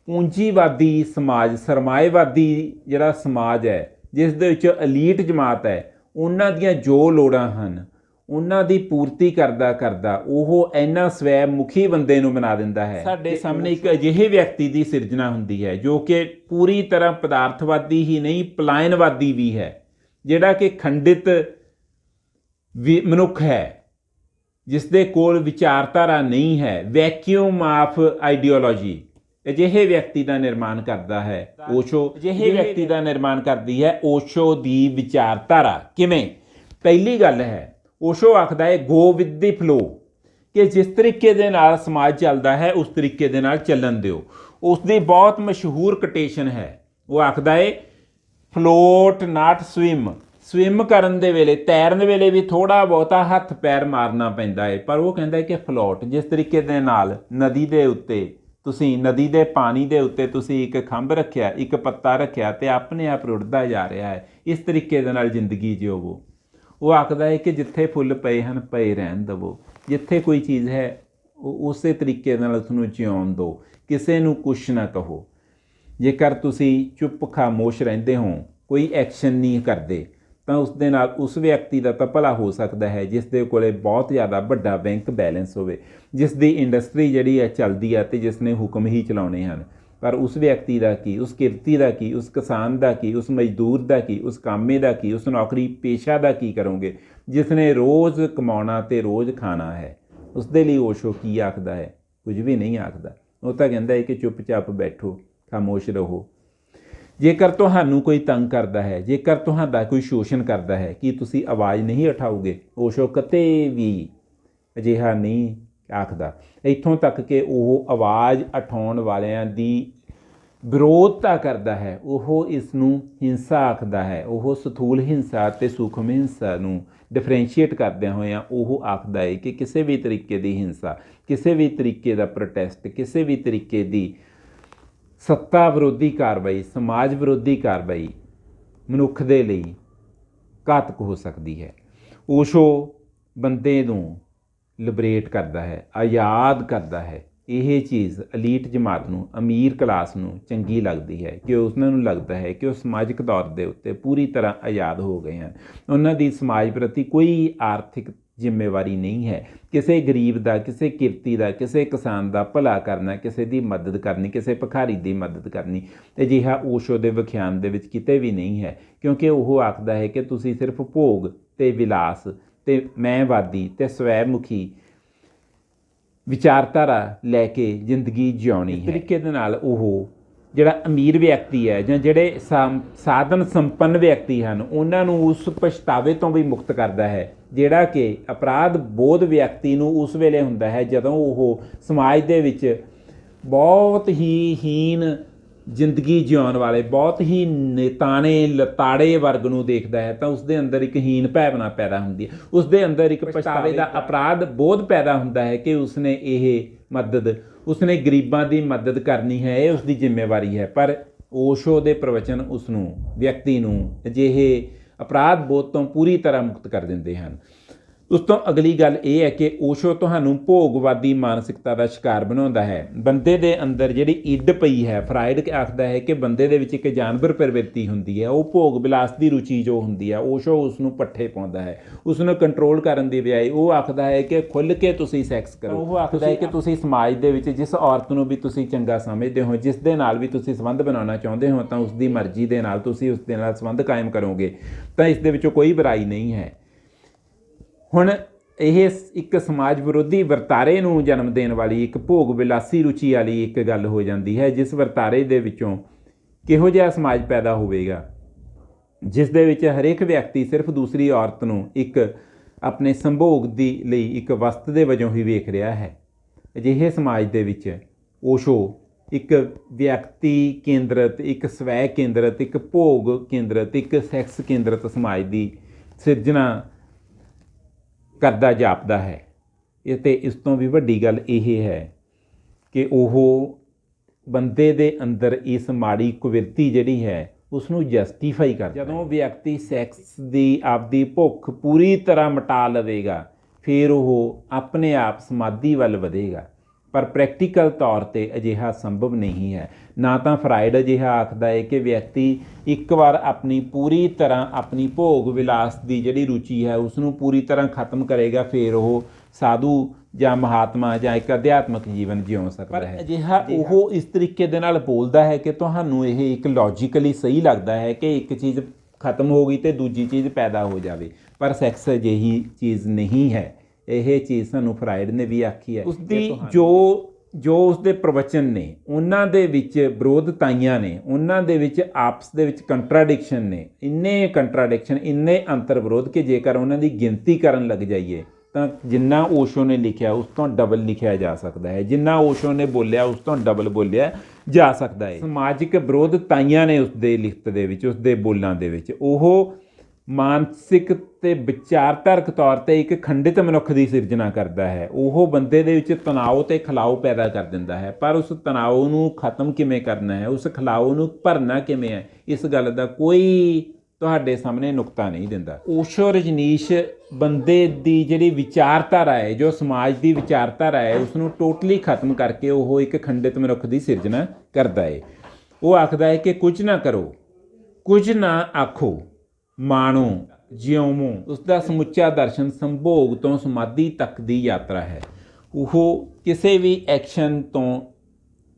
ਪੂੰਜੀਵਾਦੀ ਸਮਾਜ, ਸਰਮਾਏਵਾਦੀ ਜਿਹੜਾ ਸਮਾਜ ਹੈ ਜਿਸ ਦੇ ਵਿੱਚ ਐਲੀਟ ਜਮਾਤ ਹੈ ਉਹਨਾਂ ਦੀਆਂ ਜੋ ਲੋੜਾਂ ਹਨ ਉਹਨਾਂ ਦੀ ਪੂਰਤੀ ਕਰਦਾ ਕਰਦਾ ਉਹ ਇੰਨਾ ਸਵੈ ਮੁਖੀ ਬੰਦੇ ਨੂੰ ਬਣਾ ਦਿੰਦਾ ਹੈ ਸਾਡੇ ਸਾਹਮਣੇ ਇੱਕ ਅਜਿਹੇ ਵਿਅਕਤੀ ਦੀ ਸਿਰਜਣਾ ਹੁੰਦੀ ਹੈ ਜੋ ਕਿ ਪੂਰੀ ਤਰ੍ਹਾਂ ਪਦਾਰਥਵਾਦੀ ਹੀ ਨਹੀਂ ਪਲਾਇਨਵਾਦੀ ਵੀ ਹੈ ਜਿਹੜਾ ਕਿ ਖੰਡਿਤ ਮਨੁੱਖ ਹੈ ਜਿਸ ਦੇ ਕੋਲ ਵਿਚਾਰਧਾਰਾ ਨਹੀਂ ਹੈ ਵੈਕਿਊਮ ਆਫ ਆਈਡੀਓਲੋਜੀ ਅਜਿਹੇ ਵਿਅਕਤੀ ਦਾ ਨਿਰਮਾਣ ਕਰਦਾ ਹੈ। ਓਸ਼ੋ ਅਜਿਹੇ ਵਿਅਕਤੀ ਦਾ ਨਿਰਮਾਣ ਕਰਦੀ ਹੈ। ਓਸ਼ੋ ਦੀ ਵਿਚਾਰਧਾਰਾ ਕਿਵੇਂ? ਪਹਿਲੀ ਗੱਲ ਹੈ ਓਸ਼ੋ ਆਖਦਾ ਹੈ ਗੋ ਵਿਦ ਦੀ ਫਲੋ ਕਿ ਜਿਸ ਤਰੀਕੇ ਦੇ ਨਾਲ ਸਮਾਜ ਚੱਲਦਾ ਹੈ ਉਸ ਤਰੀਕੇ ਦੇ ਨਾਲ ਚੱਲਣ ਦਿਓ। ਉਸ ਦੀ ਬਹੁਤ ਮਸ਼ਹੂਰ ਕੋਟੇਸ਼ਨ ਹੈ। ਉਹ ਆਖਦਾ ਹੈ ਫਲੋਟ ਨਾਟ ਸਵਿਮ ਸਵਿਮ ਕਰਨ ਦੇ ਵੇਲੇ ਤੈਰਨ ਵੇਲੇ ਵੀ ਥੋੜਾ ਬਹੁਤਾ ਹੱਥ ਪੈਰ ਮਾਰਨਾ ਪੈਂਦਾ ਹੈ ਪਰ ਉਹ ਕਹਿੰਦਾ ਹੈ ਕਿ ਫਲੋਟ ਜਿਸ ਤਰੀਕੇ ਦੇ ਨਾਲ ਨਦੀ ਦੇ ਉੱਤੇ ਤੁਸੀਂ ਨਦੀ ਦੇ ਪਾਣੀ ਦੇ ਉੱਤੇ ਤੁਸੀਂ ਇੱਕ ਖੰਭ ਰੱਖਿਆ, ਇੱਕ ਪੱਤਾ ਰੱਖਿਆ ਤੇ ਆਪਣੇ ਆਪ ਰੁੜਦਾ ਜਾ ਰਿਹਾ ਹੈ। ਇਸ ਤਰੀਕੇ ਦੇ ਨਾਲ ਜ਼ਿੰਦਗੀ ਜਿਉਵੋ ਉਹ ਆਖਦਾ ਹੈ ਕਿ ਜਿੱਥੇ ਫੁੱਲ ਪਏ ਹਨ, ਪਏ ਰਹਿਣ ਦਵੋ। ਜਿੱਥੇ ਕੋਈ ਚੀਜ਼ ਹੈ, ਉਹ ਉਸੇ ਤਰੀਕੇ ਨਾਲ ਉਸ ਨੂੰ ਜਿਉਣ ਦਿਓ ਕਿਸੇ ਨੂੰ ਕੁਛ ਨਾ ਕਹੋ। ਜੇਕਰ ਤੁਸੀਂ ਚੁੱਪ ਖਾਮੋਸ਼ ਰਹਿੰਦੇ ਹੋ, ਕੋਈ ਐਕਸ਼ਨ ਨਹੀਂ ਕਰਦੇ। ਤਾਂ ਉਸ ਦੇ ਨਾਲ ਉਸ ਵਿਅਕਤੀ ਦਾ ਤਾਂ ਭਲਾ ਹੋ ਸਕਦਾ ਹੈ, ਜਿਸ ਦੇ ਕੋਲੇ ਬਹੁਤ ਜ਼ਿਆਦਾ ਵੱਡਾ ਬੈਂਕ ਬੈਲੈਂਸ ਹੋਵੇ, ਜਿਸ ਦੀ ਇੰਡਸਟਰੀ ਜਿਹੜੀ ਹੈ ਚੱਲਦੀ ਹੈ ਤੇ ਜਿਸ ਨੇ ਹੁਕਮ ਹੀ ਚਲਾਉਣੇ ਹਨ। ਪਰ ਉਸ ਵਿਅਕਤੀ ਦਾ ਕੀ, ਉਸ ਕਿਰਤੀ ਦਾ ਕੀ, ਉਸ ਕਿਸਾਨ ਦਾ ਕੀ, ਉਸ ਮਜ਼ਦੂਰ ਦਾ ਕੀ, ਉਸ ਕਾਮੇ ਦਾ ਕੀ, ਉਸ ਨੌਕਰੀ ਪੇਸ਼ਾ ਦਾ ਕੀ ਕਰੋਗੇ? ਜਿਸ ਨੇ ਰੋਜ਼ ਕਮਾਉਣਾ ਤੇ ਰੋਜ਼ ਖਾਣਾ ਹੈ, ਉਸ ਦੇ ਲਈ ਓਸ਼ੋ ਕੀ ਆਖਦਾ ਹੈ? ਕੁਝ ਵੀ ਨਹੀਂ ਆਖਦਾ। ਉਹ ਤਾਂ ਕਹਿੰਦਾ ਹੈ ਕਿ ਚੁੱਪਚਾਪ ਬੈਠੋ, ਖਾਮੋਸ਼ ਰਹੋ। ਜੇਕਰ ਤੁਹਾਨੂੰ ਕੋਈ ਤੰਗ ਕਰਦਾ ਹੈ, ਜੇਕਰ ਤੁਹਾਡਾ ਕੋਈ ਸ਼ੋਸ਼ਣ ਕਰਦਾ ਹੈ, ਕੀ ਤੁਸੀਂ ਆਵਾਜ਼ ਨਹੀਂ ਉਠਾਓਗੇ? ਓਸ਼ੋ ਕਤੇ ਵੀ ਅਜਿਹਾ ਨਹੀਂ ਆਖਦਾ। ਇੱਥੋਂ ਤੱਕ ਕਿ ਉਹ ਆਵਾਜ਼ ਉਠਾਉਣ ਵਾਲਿਆਂ ਦੀ ਵਿਰੋਧਤਾ ਕਰਦਾ ਹੈ, ਉਹ ਇਸ ਨੂੰ ਹਿੰਸਾ ਆਖਦਾ ਹੈ, ਉਹ ਸਥੂਲ ਹਿੰਸਾ ਤੇ ਸੂਖਮ ਹਿੰਸਾ ਨੂੰ ਡਿਫਰੈਂਸ਼ੀਏਟ ਕਰਦਿਆਂ ਹੋਇਆਂ ਉਹ ਆਖਦਾ ਹੈ ਕਿ ਕਿਸੇ ਵੀ ਤਰੀਕੇ ਦੀ ਹਿੰਸਾ, ਕਿਸੇ ਵੀ ਤਰੀਕੇ ਦਾ ਪ੍ਰੋਟੈਸਟ ਕਿਸੇ ਵੀ ਤਰੀਕੇ ਦੀ ਸੱਤਾ ਵਿਰੋਧੀ ਕਾਰਵਾਈ, ਸਮਾਜ ਵਿਰੋਧੀ ਕਾਰਵਾਈ ਮਨੁੱਖ ਦੇ ਲਈ ਘਾਤਕ ਹੋ ਸਕਦੀ ਹੈ। ਓਸ਼ੋ ਬੰਦੇ ਨੂੰ ਲਿਬਰੇਟ ਕਰਦਾ ਹੈ, ਆਜ਼ਾਦ ਕਰਦਾ ਹੈ। ਇਹ ਚੀਜ਼ ਅਲੀਟ ਜਮਾਤ ਨੂੰ, ਅਮੀਰ ਕਲਾਸ ਨੂੰ ਚੰਗੀ ਲੱਗਦੀ ਹੈ ਕਿ ਉਹਨਾਂ ਨੂੰ ਲੱਗਦਾ ਹੈ ਕਿ ਉਹ ਸਮਾਜਿਕ ਤੌਰ ਦੇ ਉੱਤੇ ਪੂਰੀ ਤਰ੍ਹਾਂ ਆਜ਼ਾਦ ਹੋ ਗਏ ਹਨ। ਉਹਨਾਂ ਦੀ ਸਮਾਜ ਪ੍ਰਤੀ ਕੋਈ ਆਰਥਿਕ ਜ਼ਿੰਮੇਵਾਰੀ ਨਹੀਂ ਹੈ। ਕਿਸੇ ਗਰੀਬ ਦਾ ਕਿਸੇ ਕਿਰਤੀ ਦਾ ਕਿਸੇ ਕਿਸਾਨ ਦਾ ਭਲਾ ਕਰਨਾ ਕਿਸੇ ਦੀ ਮਦਦ ਕਰਨੀ ਕਿਸੇ ਭਿਖਾਰੀ ਦੀ ਮਦਦ ਕਰਨੀ ਅਜਿਹਾ ਓਸ਼ੋ ਦੇ ਵਿਖਿਆਨ ਦੇ ਵਿੱਚ ਕਿਤੇ ਵੀ ਨਹੀਂ ਹੈ। ਕਿਉਂਕਿ ਉਹ ਆਖਦਾ ਹੈ ਕਿ ਤੁਸੀਂ ਸਿਰਫ ਭੋਗ ਤੇ ਵਿਲਾਸ ਤੇ ਮੈਂਵਾਦੀ ਤੇ ਸਵੈਮੁਖੀ ਵਿਚਾਰਧਾਰਾ ਲੈ ਕੇ ਜ਼ਿੰਦਗੀ ਜਿਉਣੀ ਹੈ। ਤਰੀਕੇ ਦੇ ਨਾਲ ਉਹ ਜਿਹੜਾ ਅਮੀਰ ਵਿਅਕਤੀ ਹੈ ਜਾਂ ਜਿਹੜੇ ਸਾਧਨ ਸੰਪੰਨ ਵਿਅਕਤੀ ਹਨ ਉਹਨਾਂ ਨੂੰ ਉਸ ਪਛਤਾਵੇ ਤੋਂ ਵੀ ਮੁਕਤ ਕਰਦਾ ਹੈ। ਜਿਹੜਾ ਕਿ ਅਪਰਾਧ ਬੋਧ ਵਿਅਕਤੀ ਨੂੰ ਉਸ ਵੇਲੇ ਹੁੰਦਾ ਹੈ ਜਦੋਂ ਉਹ ਸਮਾਜ ਦੇ ਵਿੱਚ ਬਹੁਤ ਹੀ ਹੀਨ ਜ਼ਿੰਦਗੀ ਜਿਉਣ ਵਾਲੇ ਬਹੁਤ ਹੀ ਨੇਤਾਣੇ ਲਤਾੜੇ ਵਰਗ ਨੂੰ ਦੇਖਦਾ ਹੈ ਤਾਂ ਉਸ ਦੇ ਅੰਦਰ ਇੱਕ ਹੀਨ ਭਾਵਨਾ ਪੈਦਾ ਹੁੰਦੀ ਹੈ। ਉਸ ਦੇ ਅੰਦਰ ਇੱਕ ਪਛਤਾਵੇ ਦਾ ਅਪਰਾਧ ਬੋਧ ਪੈਦਾ ਹੁੰਦਾ ਹੈ ਕਿ ਉਸਨੇ ਇਹ ਮਦਦ ਉਸਨੇ ਗਰੀਬਾਂ ਦੀ ਮਦਦ ਕਰਨੀ ਹੈ ਇਹ ਉਸ ਦੀ ਜ਼ਿੰਮੇਵਾਰੀ ਹੈ। ਪਰ ਓਸ਼ੋ ਦੇ ਪ੍ਰਵਚਨ ਉਸ ਨੂੰ ਵਿਅਕਤੀ ਨੂੰ ਅਜਿਹੇ ਅਪਰਾਧ ਬੋਧ ਤੋਂ ਪੂਰੀ ਤਰ੍ਹਾਂ ਮੁਕਤ ਕਰ ਦਿੰਦੇ ਹਨ। ਉਸ ਤੋਂ ਅਗਲੀ ਗੱਲ ਇਹ ਹੈ ਕਿ ਓਸ਼ੋ ਤੁਹਾਨੂੰ ਭੋਗਵਾਦੀ ਮਾਨਸਿਕਤਾ ਦਾ ਸ਼ਿਕਾਰ ਬਣਾਉਂਦਾ ਹੈ। ਬੰਦੇ ਦੇ ਅੰਦਰ ਜਿਹੜੀ ਇੱਡ ਪਈ ਹੈ ਫਰਾਇਡ ਆਖਦਾ ਹੈ ਕਿ ਬੰਦੇ ਦੇ ਵਿੱਚ ਇੱਕ ਜਾਨਵਰ ਪ੍ਰਵਿਰਤੀ ਹੁੰਦੀ ਹੈ ਉਹ ਭੋਗ ਵਿਲਾਸ ਦੀ ਰੁਚੀ ਜੋ ਹੁੰਦੀ ਹੈ ਓਸ਼ੋ ਉਸ ਨੂੰ ਪੱਠੇ ਪਾਉਂਦਾ ਹੈ। ਉਸ ਨੂੰ ਕੰਟਰੋਲ ਕਰਨ ਦੀ ਬਜਾਏ ਉਹ ਆਖਦਾ ਹੈ ਕਿ ਖੁੱਲ ਕੇ ਤੁਸੀਂ ਸੈਕਸ ਕਰੋ। ਉਹ ਆਖਦਾ ਹੈ ਕਿ ਤੁਸੀਂ ਸਮਾਜ ਦੇ ਵਿੱਚ ਜਿਸ ਔਰਤ ਨੂੰ ਵੀ ਤੁਸੀਂ ਚੰਗਾ ਸਮਝਦੇ ਹੋ ਜਿਸ ਦੇ ਨਾਲ ਵੀ ਤੁਸੀਂ ਸੰਬੰਧ ਬਣਾਉਣਾ ਚਾਹੁੰਦੇ ਹੋ ਤਾਂ ਉਸ ਦੀ ਮਰਜ਼ੀ ਦੇ ਨਾਲ ਤੁਸੀਂ ਉਸ ਦੇ ਨਾਲ ਸੰਬੰਧ ਕਾਇਮ ਕਰੋਗੇ। ਤਾਂ ਇਸ ਦੇ ਵਿੱਚੋਂ ਕੋਈ ਬੁਰਾਈ ਨਹੀਂ ਹੈ। ਹੁਣ ਇਹ ਇੱਕ ਸਮਾਜ ਵਿਰੋਧੀ ਵਰਤਾਰੇ ਨੂੰ ਜਨਮ ਦੇਣ ਵਾਲੀ ਇੱਕ ਭੋਗ ਵਿਲਾਸੀ ਰੁਚੀ ਵਾਲੀ ਇੱਕ ਗੱਲ ਹੋ ਜਾਂਦੀ ਹੈ, ਜਿਸ ਵਰਤਾਰੇ ਦੇ ਵਿੱਚੋਂ ਕਿਹੋ ਜਿਹਾ ਸਮਾਜ ਪੈਦਾ ਹੋਵੇਗਾ? ਜਿਸ ਦੇ ਵਿੱਚ ਹਰੇਕ ਵਿਅਕਤੀ ਸਿਰਫ ਦੂਸਰੀ ਔਰਤ ਨੂੰ ਇੱਕ ਆਪਣੇ ਸੰਭੋਗ ਦੀ ਲਈ ਇੱਕ ਵਸਤ ਦੇ ਵਜੋਂ ਹੀ ਵੇਖ ਰਿਹਾ ਹੈ। ਅਜਿਹੇ ਸਮਾਜ ਦੇ ਵਿੱਚ ਓਸ਼ੋ ਇੱਕ ਵਿਅਕਤੀ ਕੇਂਦਰਿਤ, ਇੱਕ ਸਵੈ ਕੇਂਦਰਿਤ, ਇੱਕ ਭੋਗ ਕੇਂਦਰਿਤ, ਇੱਕ ਸੈਕਸ ਕੇਂਦਰਿਤ ਸਮਾਜ ਦੀ ਸਿਰਜਣਾ ਕਰਦਾ ਜਾਪਦਾ ਹੈ। ਇਹ ਤੇ ਇਸ ਤੋਂ ਵੀ ਵੱਡੀ ਗੱਲ ਇਹ ਹੈ ਕਿ ਉਹ ਬੰਦੇ ਦੇ ਅੰਦਰ ਇਸ ਮਾੜੀ ਕੁਵਿਰਤੀ ਜਿਹੜੀ ਹੈ ਉਸ ਨੂੰ ਜਸਟੀਫਾਈ ਕਰਦਾ ਜਦੋਂ ਵਿਅਕਤੀ ਸੈਕਸ ਦੀ ਆਪਦੀ ਭੁੱਖ ਪੂਰੀ ਤਰ੍ਹਾਂ ਮਿਟਾ ਲਵੇਗਾ, ਫਿਰ ਉਹ ਆਪਣੇ ਆਪ ਸਮਾਧੀ ਵੱਲ ਵਧੇਗਾ। ਪਰ ਪ੍ਰੈਕਟੀਕਲ ਤੌਰ ਤੇ ਅਜਿਹਾ ਸੰਭਵ ਨਹੀਂ ਹੈ। ਨਾ ਤਾਂ ਫਰਾਇਡ ਅਜਿਹਾ ਆਖਦਾ ਹੈ ਕਿ ਵਿਅਕਤੀ ਇੱਕ ਵਾਰ ਆਪਣੀ ਪੂਰੀ ਤਰ੍ਹਾਂ ਆਪਣੀ ਭੋਗ ਵਿਲਾਸ ਦੀ ਜਿਹੜੀ ਰੁਚੀ ਹੈ ਉਸ ਨੂੰ ਪੂਰੀ ਤਰ੍ਹਾਂ ਖਤਮ ਕਰੇਗਾ ਫਿਰ ਉਹ ਸਾਧੂ ਜਾਂ ਮਹਾਤਮਾ ਜਾਂ ਇੱਕ ਅਧਿਆਤਮਕ ਜੀਵਨ ਜਿਉ ਸਕਦਾ ਹੈ। ਅਜਿਹਾ ਉਹ ਇਸ ਤਰੀਕੇ ਦੇ ਨਾਲ ਬੋਲਦਾ ਹੈ ਕਿ ਤੁਹਾਨੂੰ ਇਹ ਇੱਕ ਲੌਜੀਕਲੀ ਸਹੀ ਲੱਗਦਾ ਹੈ ਕਿ ਇੱਕ ਚੀਜ਼ ਖਤਮ ਹੋ ਗਈ ਤੇ ਦੂਜੀ ਚੀਜ਼ ਪੈਦਾ ਹੋ ਜਾਵੇ। ਪਰ ਸੈਕਸ ਅਜਿਹੀ ਚੀਜ਼ ਨਹੀਂ ਹੈ। ਇਹ ਚੀਜ਼ ਸਾਨੂੰ ਫਰਾਇਡ ਨੇ ਵੀ ਆਖੀ ਹੈ ਉਸਦੀ ਜੋ ਜੋ ਉਸਦੇ ਪ੍ਰਵਚਨ ਨੇ ਉਹਨਾਂ ਦੇ ਵਿੱਚ ਵਿਰੋਧਤਾਈਆਂ ਨੇ ਉਹਨਾਂ ਦੇ ਵਿੱਚ ਆਪਸ ਦੇ ਵਿੱਚ ਕੰਟਰਾਡਿਕਸ਼ਨ ਨੇ ਇੰਨੇ ਕੰਟਰਾਡਿਕਸ਼ਨ ਇੰਨੇ ਅੰਤਰ ਵਿਰੋਧ ਕਿ ਜੇਕਰ ਉਹਨਾਂ ਦੀ ਗਿਣਤੀ ਕਰਨ ਲੱਗ ਜਾਈਏ ਤਾਂ ਜਿੰਨਾ ਓਸ਼ੋ ਨੇ ਲਿਖਿਆ ਉਸ ਤੋਂ ਡਬਲ ਲਿਖਿਆ ਜਾ ਸਕਦਾ ਹੈ। ਜਿੰਨਾ ਓਸ਼ੋ ਨੇ ਬੋਲਿਆ ਉਸ ਤੋਂ ਡਬਲ ਬੋਲਿਆ ਜਾ ਸਕਦਾ ਹੈ। ਸਮਾਜਿਕ ਵਿਰੋਧਤਾਈਆਂ ਨੇ ਉਸ ਦੇ ਲਿਖਤ ਦੇ ਵਿੱਚ ਉਸ ਦੇ ਬੋਲਾਂ ਦੇ ਵਿੱਚ। ਉਹ ਮਾਨਸਿਕ ਤੇ ਵਿਚਾਰਧਾਰਕ ਤੌਰ ਤੇ ਇੱਕ ਖੰਡਿਤ ਮਨੁੱਖ ਦੀ ਸਿਰਜਣਾ ਕਰਦਾ ਹੈ। ਉਹ ਬੰਦੇ ਦੇ ਵਿੱਚ ਤਣਾਅ ਤੇ ਖਲਾਓ ਪੈਦਾ ਕਰ ਦਿੰਦਾ ਹੈ। ਪਰ ਉਸ ਤਣਾਅ ਨੂੰ ਖਤਮ ਕਿਵੇਂ ਕਰਨਾ ਹੈ? ਉਸ ਖਲਾਓ ਨੂੰ ਭਰਨਾ ਕਿਵੇਂ ਹੈ? ਇਸ ਗੱਲ ਦਾ ਕੋਈ ਤੁਹਾਡੇ ਸਾਹਮਣੇ ਨੁਕਤਾ ਨਹੀਂ ਦਿੰਦਾ। ਓਸ਼ੋ ਰਜਨੀਸ਼ ਬੰਦੇ ਦੀ ਜਿਹੜੀ ਵਿਚਾਰਧਾਰਾ ਹੈ, ਜੋ ਸਮਾਜ ਦੀ ਵਿਚਾਰਧਾਰਾ ਹੈ, ਉਸ ਨੂੰ ਟੋਟਲੀ ਖਤਮ ਕਰਕੇ ਉਹ ਇੱਕ ਖੰਡਿਤ ਮਨੁੱਖ ਦੀ ਸਿਰਜਣਾ ਕਰਦਾ ਹੈ। ਉਹ ਆਖਦਾ ਹੈ ਕਿ ਕੁਝ ਨਾ ਕਰੋ, ਕੁਝ ਨਾ ਆਖੋ। ਮਾਣੋ ਜਿਉਵੋ ਉਸ ਦਾ ਸਮੁੱਚਾ ਦਰਸ਼ਨ ਸੰਭੋਗ ਤੋਂ ਸਮਾਧੀ ਤੱਕ ਦੀ ਯਾਤਰਾ ਹੈ। ਉਹ ਕਿਸੇ ਵੀ ਐਕਸ਼ਨ ਤੋਂ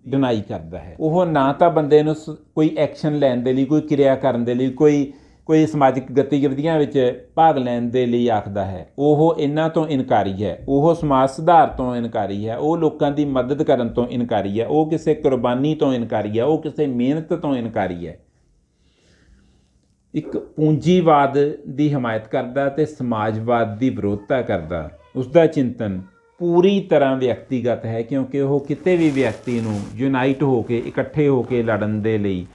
ਡਿਨਾਈ ਕਰਦਾ ਹੈ। ਉਹ ਨਾ ਤਾਂ ਬੰਦੇ ਨੂੰ ਸ- ਕੋਈ ਐਕਸ਼ਨ ਲੈਣ ਦੇ ਲਈ, ਕੋਈ ਕਿਰਿਆ ਕਰਨ ਦੇ ਲਈ, ਕੋਈ ਕੋਈ ਸਮਾਜਿਕ ਗਤੀਵਿਧੀਆਂ ਵਿੱਚ ਭਾਗ ਲੈਣ ਦੇ ਲਈ ਆਖਦਾ ਹੈ। ਉਹ ਇਹਨਾਂ ਤੋਂ ਇਨਕਾਰੀ ਹੈ। ਉਹ ਸਮਾਜ ਸੁਧਾਰ ਤੋਂ ਇਨਕਾਰੀ ਹੈ। ਉਹ ਲੋਕਾਂ ਦੀ ਮਦਦ ਕਰਨ ਤੋਂ ਇਨਕਾਰੀ ਹੈ। ਉਹ ਕਿਸੇ ਕੁਰਬਾਨੀ ਤੋਂ ਇਨਕਾਰੀ ਹੈ। ਉਹ ਕਿਸੇ ਮਿਹਨਤ ਤੋਂ ਇਨਕਾਰੀ ਹੈ। ਇੱਕ ਪੂੰਜੀਵਾਦ ਦੀ ਹਮਾਇਤ ਕਰਦਾ ਤੇ ਸਮਾਜਵਾਦ ਦੀ ਵਿਰੋਧਤਾ ਕਰਦਾ। ਉਸ ਦਾ ਚਿੰਤਨ ਪੂਰੀ ਤਰ੍ਹਾਂ ਵਿਅਕਤੀਗਤ ਹੈ ਕਿਉਂਕਿ ਉਹ ਕਿਤੇ ਵੀ ਵਿਅਕਤੀ ਨੂੰ ਯੂਨਾਈਟ ਹੋ ਕੇ, ਇਕੱਠੇ ਹੋ ਕੇ ਲੜਨ ਦੇ ਲਈ,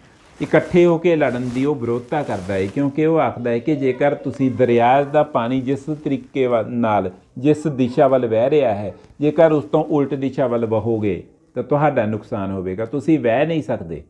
ਇਕੱਠੇ ਹੋ ਕੇ ਲੜਨ ਦੀ ਉਹ ਵਿਰੋਧਤਾ ਕਰਦਾ ਹੈ ਕਿਉਂਕਿ ਉਹ ਆਖਦਾ ਹੈ ਕਿ ਜੇਕਰ ਤੁਸੀਂ ਦਰਿਆ ਦਾ ਪਾਣੀ ਜਿਸ ਤਰੀਕੇ ਵੱਲ- ਨਾਲ, ਜਿਸ ਦਿਸ਼ਾ ਵੱਲ ਵਹਿ ਰਿਹਾ ਹੈ, ਜੇਕਰ ਉਸ ਤੋਂ ਉਲਟ ਦਿਸ਼ਾ ਵੱਲ ਵਹੋਗੇ, ਤਾਂ ਤੁਹਾਡਾ ਨੁਕਸਾਨ ਹੋਵੇਗਾ। ਤੁਸੀਂ ਵਹਿ ਨਹੀਂ ਸਕਦੇ।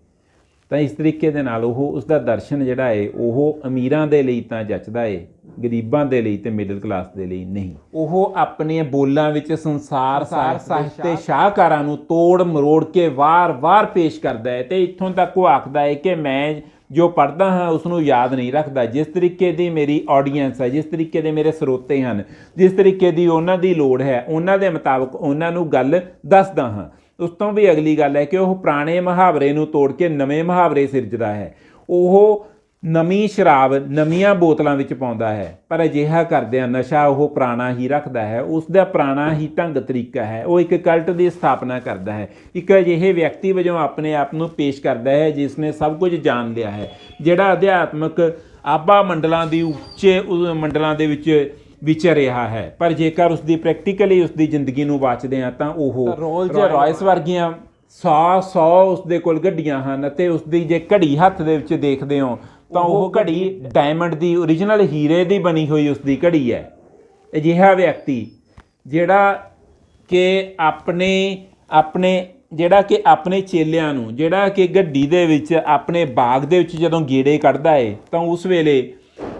ਤਾਂ ਇਸ ਤਰੀਕੇ ਦੇ ਨਾਲ ਉਹ ਉਸ ਦਾ ਦਰਸ਼ਨ ਜਿਹੜਾ ਹੈ ਉਹ ਅਮੀਰਾਂ ਦੇ ਲਈ ਤਾਂ ਜੱਚਦਾ ਹੈ ਗਰੀਬਾਂ ਦੇ ਲਈ ਤੇ ਮਿਡਲ ਕਲਾਸ ਦੇ ਲਈ ਨਹੀਂ। ਉਹ ਆਪਣੇ ਬੋਲਾਂ ਵਿੱਚ ਸੰਸਾਰ ਸਾਰ ਸਾਹਿਤ ਤੇ ਸ਼ਾਹਕਾਰਾਂ ਨੂੰ ਤੋੜ ਮਰੋੜ ਕੇ ਵਾਰ-ਵਾਰ ਪੇਸ਼ ਕਰਦਾ ਹੈ ਤੇ ਇੱਥੋਂ ਤੱਕ ਉਹ ਆਖਦਾ ਹੈ ਕਿ ਮੈਂ ਜੋ ਪੜ੍ਹਦਾ ਹਾਂ ਉਸ ਨੂੰ ਯਾਦ ਨਹੀਂ ਰੱਖਦਾ। ਜਿਸ ਤਰੀਕੇ ਦੀ ਮੇਰੀ ਆਡੀਅנס ਹੈ ਜਿਸ ਤਰੀਕੇ ਦੇ ਮੇਰੇ ਸਰੋਤੇ ਹਨ ਜਿਸ ਤਰੀਕੇ ਦੀ ਉਹਨਾਂ ਦੀ ਲੋੜ ਹੈ ਉਹਨਾਂ ਦੇ ਮੁਤਾਬਕ ਉਹਨਾਂ ਨੂੰ ਗੱਲ ਦੱਸਦਾ ਹਾਂ। ਉਸ ਤੋਂ ਵੀ ਅਗਲੀ ਗੱਲ ਹੈ ਕਿ ਉਹ ਪੁਰਾਣੇ ਮੁਹਾਵਰੇ ਨੂੰ ਤੋੜ ਕੇ ਨਵੇਂ ਮੁਹਾਵਰੇ ਸਿਰਜਦਾ ਹੈ। ਉਹ ਨਵੀਂ ਸ਼ਰਾਬ, ਨਵੀਆਂ ਬੋਤਲਾਂ ਵਿੱਚ ਪਾਉਂਦਾ ਹੈ। ਪਰ ਅਜਿਹਾ ਕਰਦਿਆਂ ਨਸ਼ਾ ਉਹ ਪੁਰਾਣਾ ਹੀ ਰੱਖਦਾ ਹੈ। ਉਸ ਦਾ ਪੁਰਾਣਾ ਹੀ ਢੰਗ ਤਰੀਕਾ ਹੈ। ਉਹ ਇੱਕ ਕਲਟ ਦੀ ਸਥਾਪਨਾ ਕਰਦਾ ਹੈ। ਇੱਕ ਅਜਿਹੇ ਵਿਅਕਤੀ ਵਜੋਂ ਆਪਣੇ ਆਪ ਨੂੰ ਪੇਸ਼ ਕਰਦਾ ਹੈ, ਜਿਸ ਨੇ ਸਭ ਕੁਝ ਜਾਣ ਲਿਆ ਹੈ। ਜਿਹੜਾ ਅਧਿਆਤਮਕ ਆਬਾ ਮੰਡਲਾਂ ਦੀ ਉੱਚੇ ਮੰਡਲਾਂ ਦੇ ਵਿੱਚ ਵਿਚਰ ਰਿਹਾ ਹੈ। ਪਰ ਜੇਕਰ ਉਸ ਦੀ ਪ੍ਰੈਕਟੀਕਲੀ ਉਸ ਦੀ ਜ਼ਿੰਦਗੀ ਨੂੰ ਵਾਚਦੇ ਆ ਤਾਂ ਉਹ ਰੋਲਸ ਰਾਇਸ ਵਰਗੀਆਂ 100 100 ਉਸ ਦੇ ਕੋਲ ਗੱਡੀਆਂ ਹਨ ਅਤੇ ਉਸ ਦੀ ਜੇ ਘੜੀ ਹੱਥ ਦੇ ਵਿੱਚ ਦੇਖਦੇ ਹੋ ਤਾਂ ਉਹ ਘੜੀ ਡਾਇਮੰਡ ਦੀ origignal ਹੀਰੇ ਦੀ ਬਣੀ ਹੋਈ ਉਸ ਦੀ ਘੜੀ ਹੈ। ਅਜਿਹਾ ਵਿਅਕਤੀ ਜਿਹੜਾ ਕਿ ਆਪਣੇ ਆਪਣੇ ਜਿਹੜਾ ਕਿ ਆਪਣੇ ਚੇਲਿਆਂ ਨੂੰ ਜਿਹੜਾ ਕਿ ਗੱਡੀ ਦੇ ਵਿੱਚ ਆਪਣੇ ਬਾਗ ਦੇ ਵਿੱਚ ਜਦੋਂ ਗੇੜੇ ਕੱਢਦਾ ਏ ਤਾਂ ਉਸ ਵੇਲੇ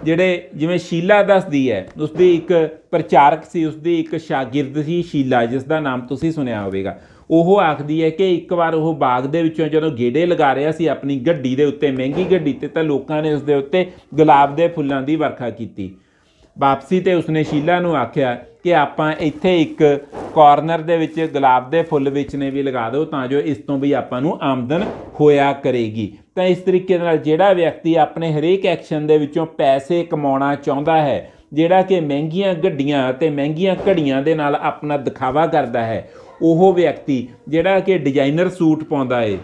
ਜਿਹੜੇ ਜਿਵੇਂ ਸ਼ੀਲਾ ਦੱਸਦੀ ਹੈ, ਉਸਦੀ ਇੱਕ ਪ੍ਰਚਾਰਕ ਸੀ, ਉਸਦੀ ਇੱਕ ਸ਼ਾਗਿਰਦ ਸੀ ਸ਼ੀਲਾ ਜਿਸ ਦਾ ਨਾਮ ਤੁਸੀਂ ਸੁਣਿਆ ਹੋਵੇਗਾ। ਉਹ ਆਖਦੀ ਹੈ ਕਿ ਇੱਕ ਵਾਰ ਉਹ ਬਾਗ ਦੇ ਵਿੱਚੋਂ ਜਦੋਂ ਗੇੜੇ ਲਗਾ ਰਿਹਾ ਸੀ ਆਪਣੀ ਗੱਡੀ ਦੇ ਉੱਤੇ, ਮਹਿੰਗੀ ਗੱਡੀ ਤੇ, ਤਾਂ ਲੋਕਾਂ ਨੇ ਉਸ ਦੇ ਉੱਤੇ ਗੁਲਾਬ ਦੇ ਫੁੱਲਾਂ ਦੀ ਵਰਖਾ ਕੀਤੀ। ਵਾਪਸੀ ਤੇ ਉਸਨੇ ਸ਼ੀਲਾ ਨੂੰ ਆਖਿਆ ਕਿ ਆਪਾਂ ਇੱਥੇ ਇੱਕ ਕਾਰਨਰ ਦੇ ਵਿੱਚ ਗੁਲਾਬ ਦੇ ਫੁੱਲ ਵੇਚਣੇ ਵੀ ਲਗਾ ਦਿਓ, ਤਾਂ ਜੋ ਇਸ ਤੋਂ ਵੀ ਆਪਾਂ ਨੂੰ ਆਮਦਨ ਹੋਇਆ ਕਰੇਗੀ। ਤਾਂ ਇਸ ਤਰੀਕੇ ਦੇ ਨਾਲ ਜਿਹੜਾ ਵਿਅਕਤੀ ਆਪਣੇ ਹਰੇਕ ਐਕਸ਼ਨ ਦੇ ਵਿੱਚੋਂ ਪੈਸੇ ਕਮਾਉਣਾ ਚਾਹੁੰਦਾ ਹੈ, ਜਿਹੜਾ ਕਿ ਮਹਿੰਗੀਆਂ ਗੱਡੀਆਂ ਤੇ ਮਹਿੰਗੀਆਂ ਘੜੀਆਂ ਦੇ ਨਾਲ ਆਪਣਾ ਦਿਖਾਵਾ ਕਰਦਾ ਹੈ, ਉਹ ਵਿਅਕਤੀ ਜਿਹੜਾ ਕਿ ਡਿਜ਼ਾਈਨਰ ਸੂਟ ਪਾਉਂਦਾ ਏ।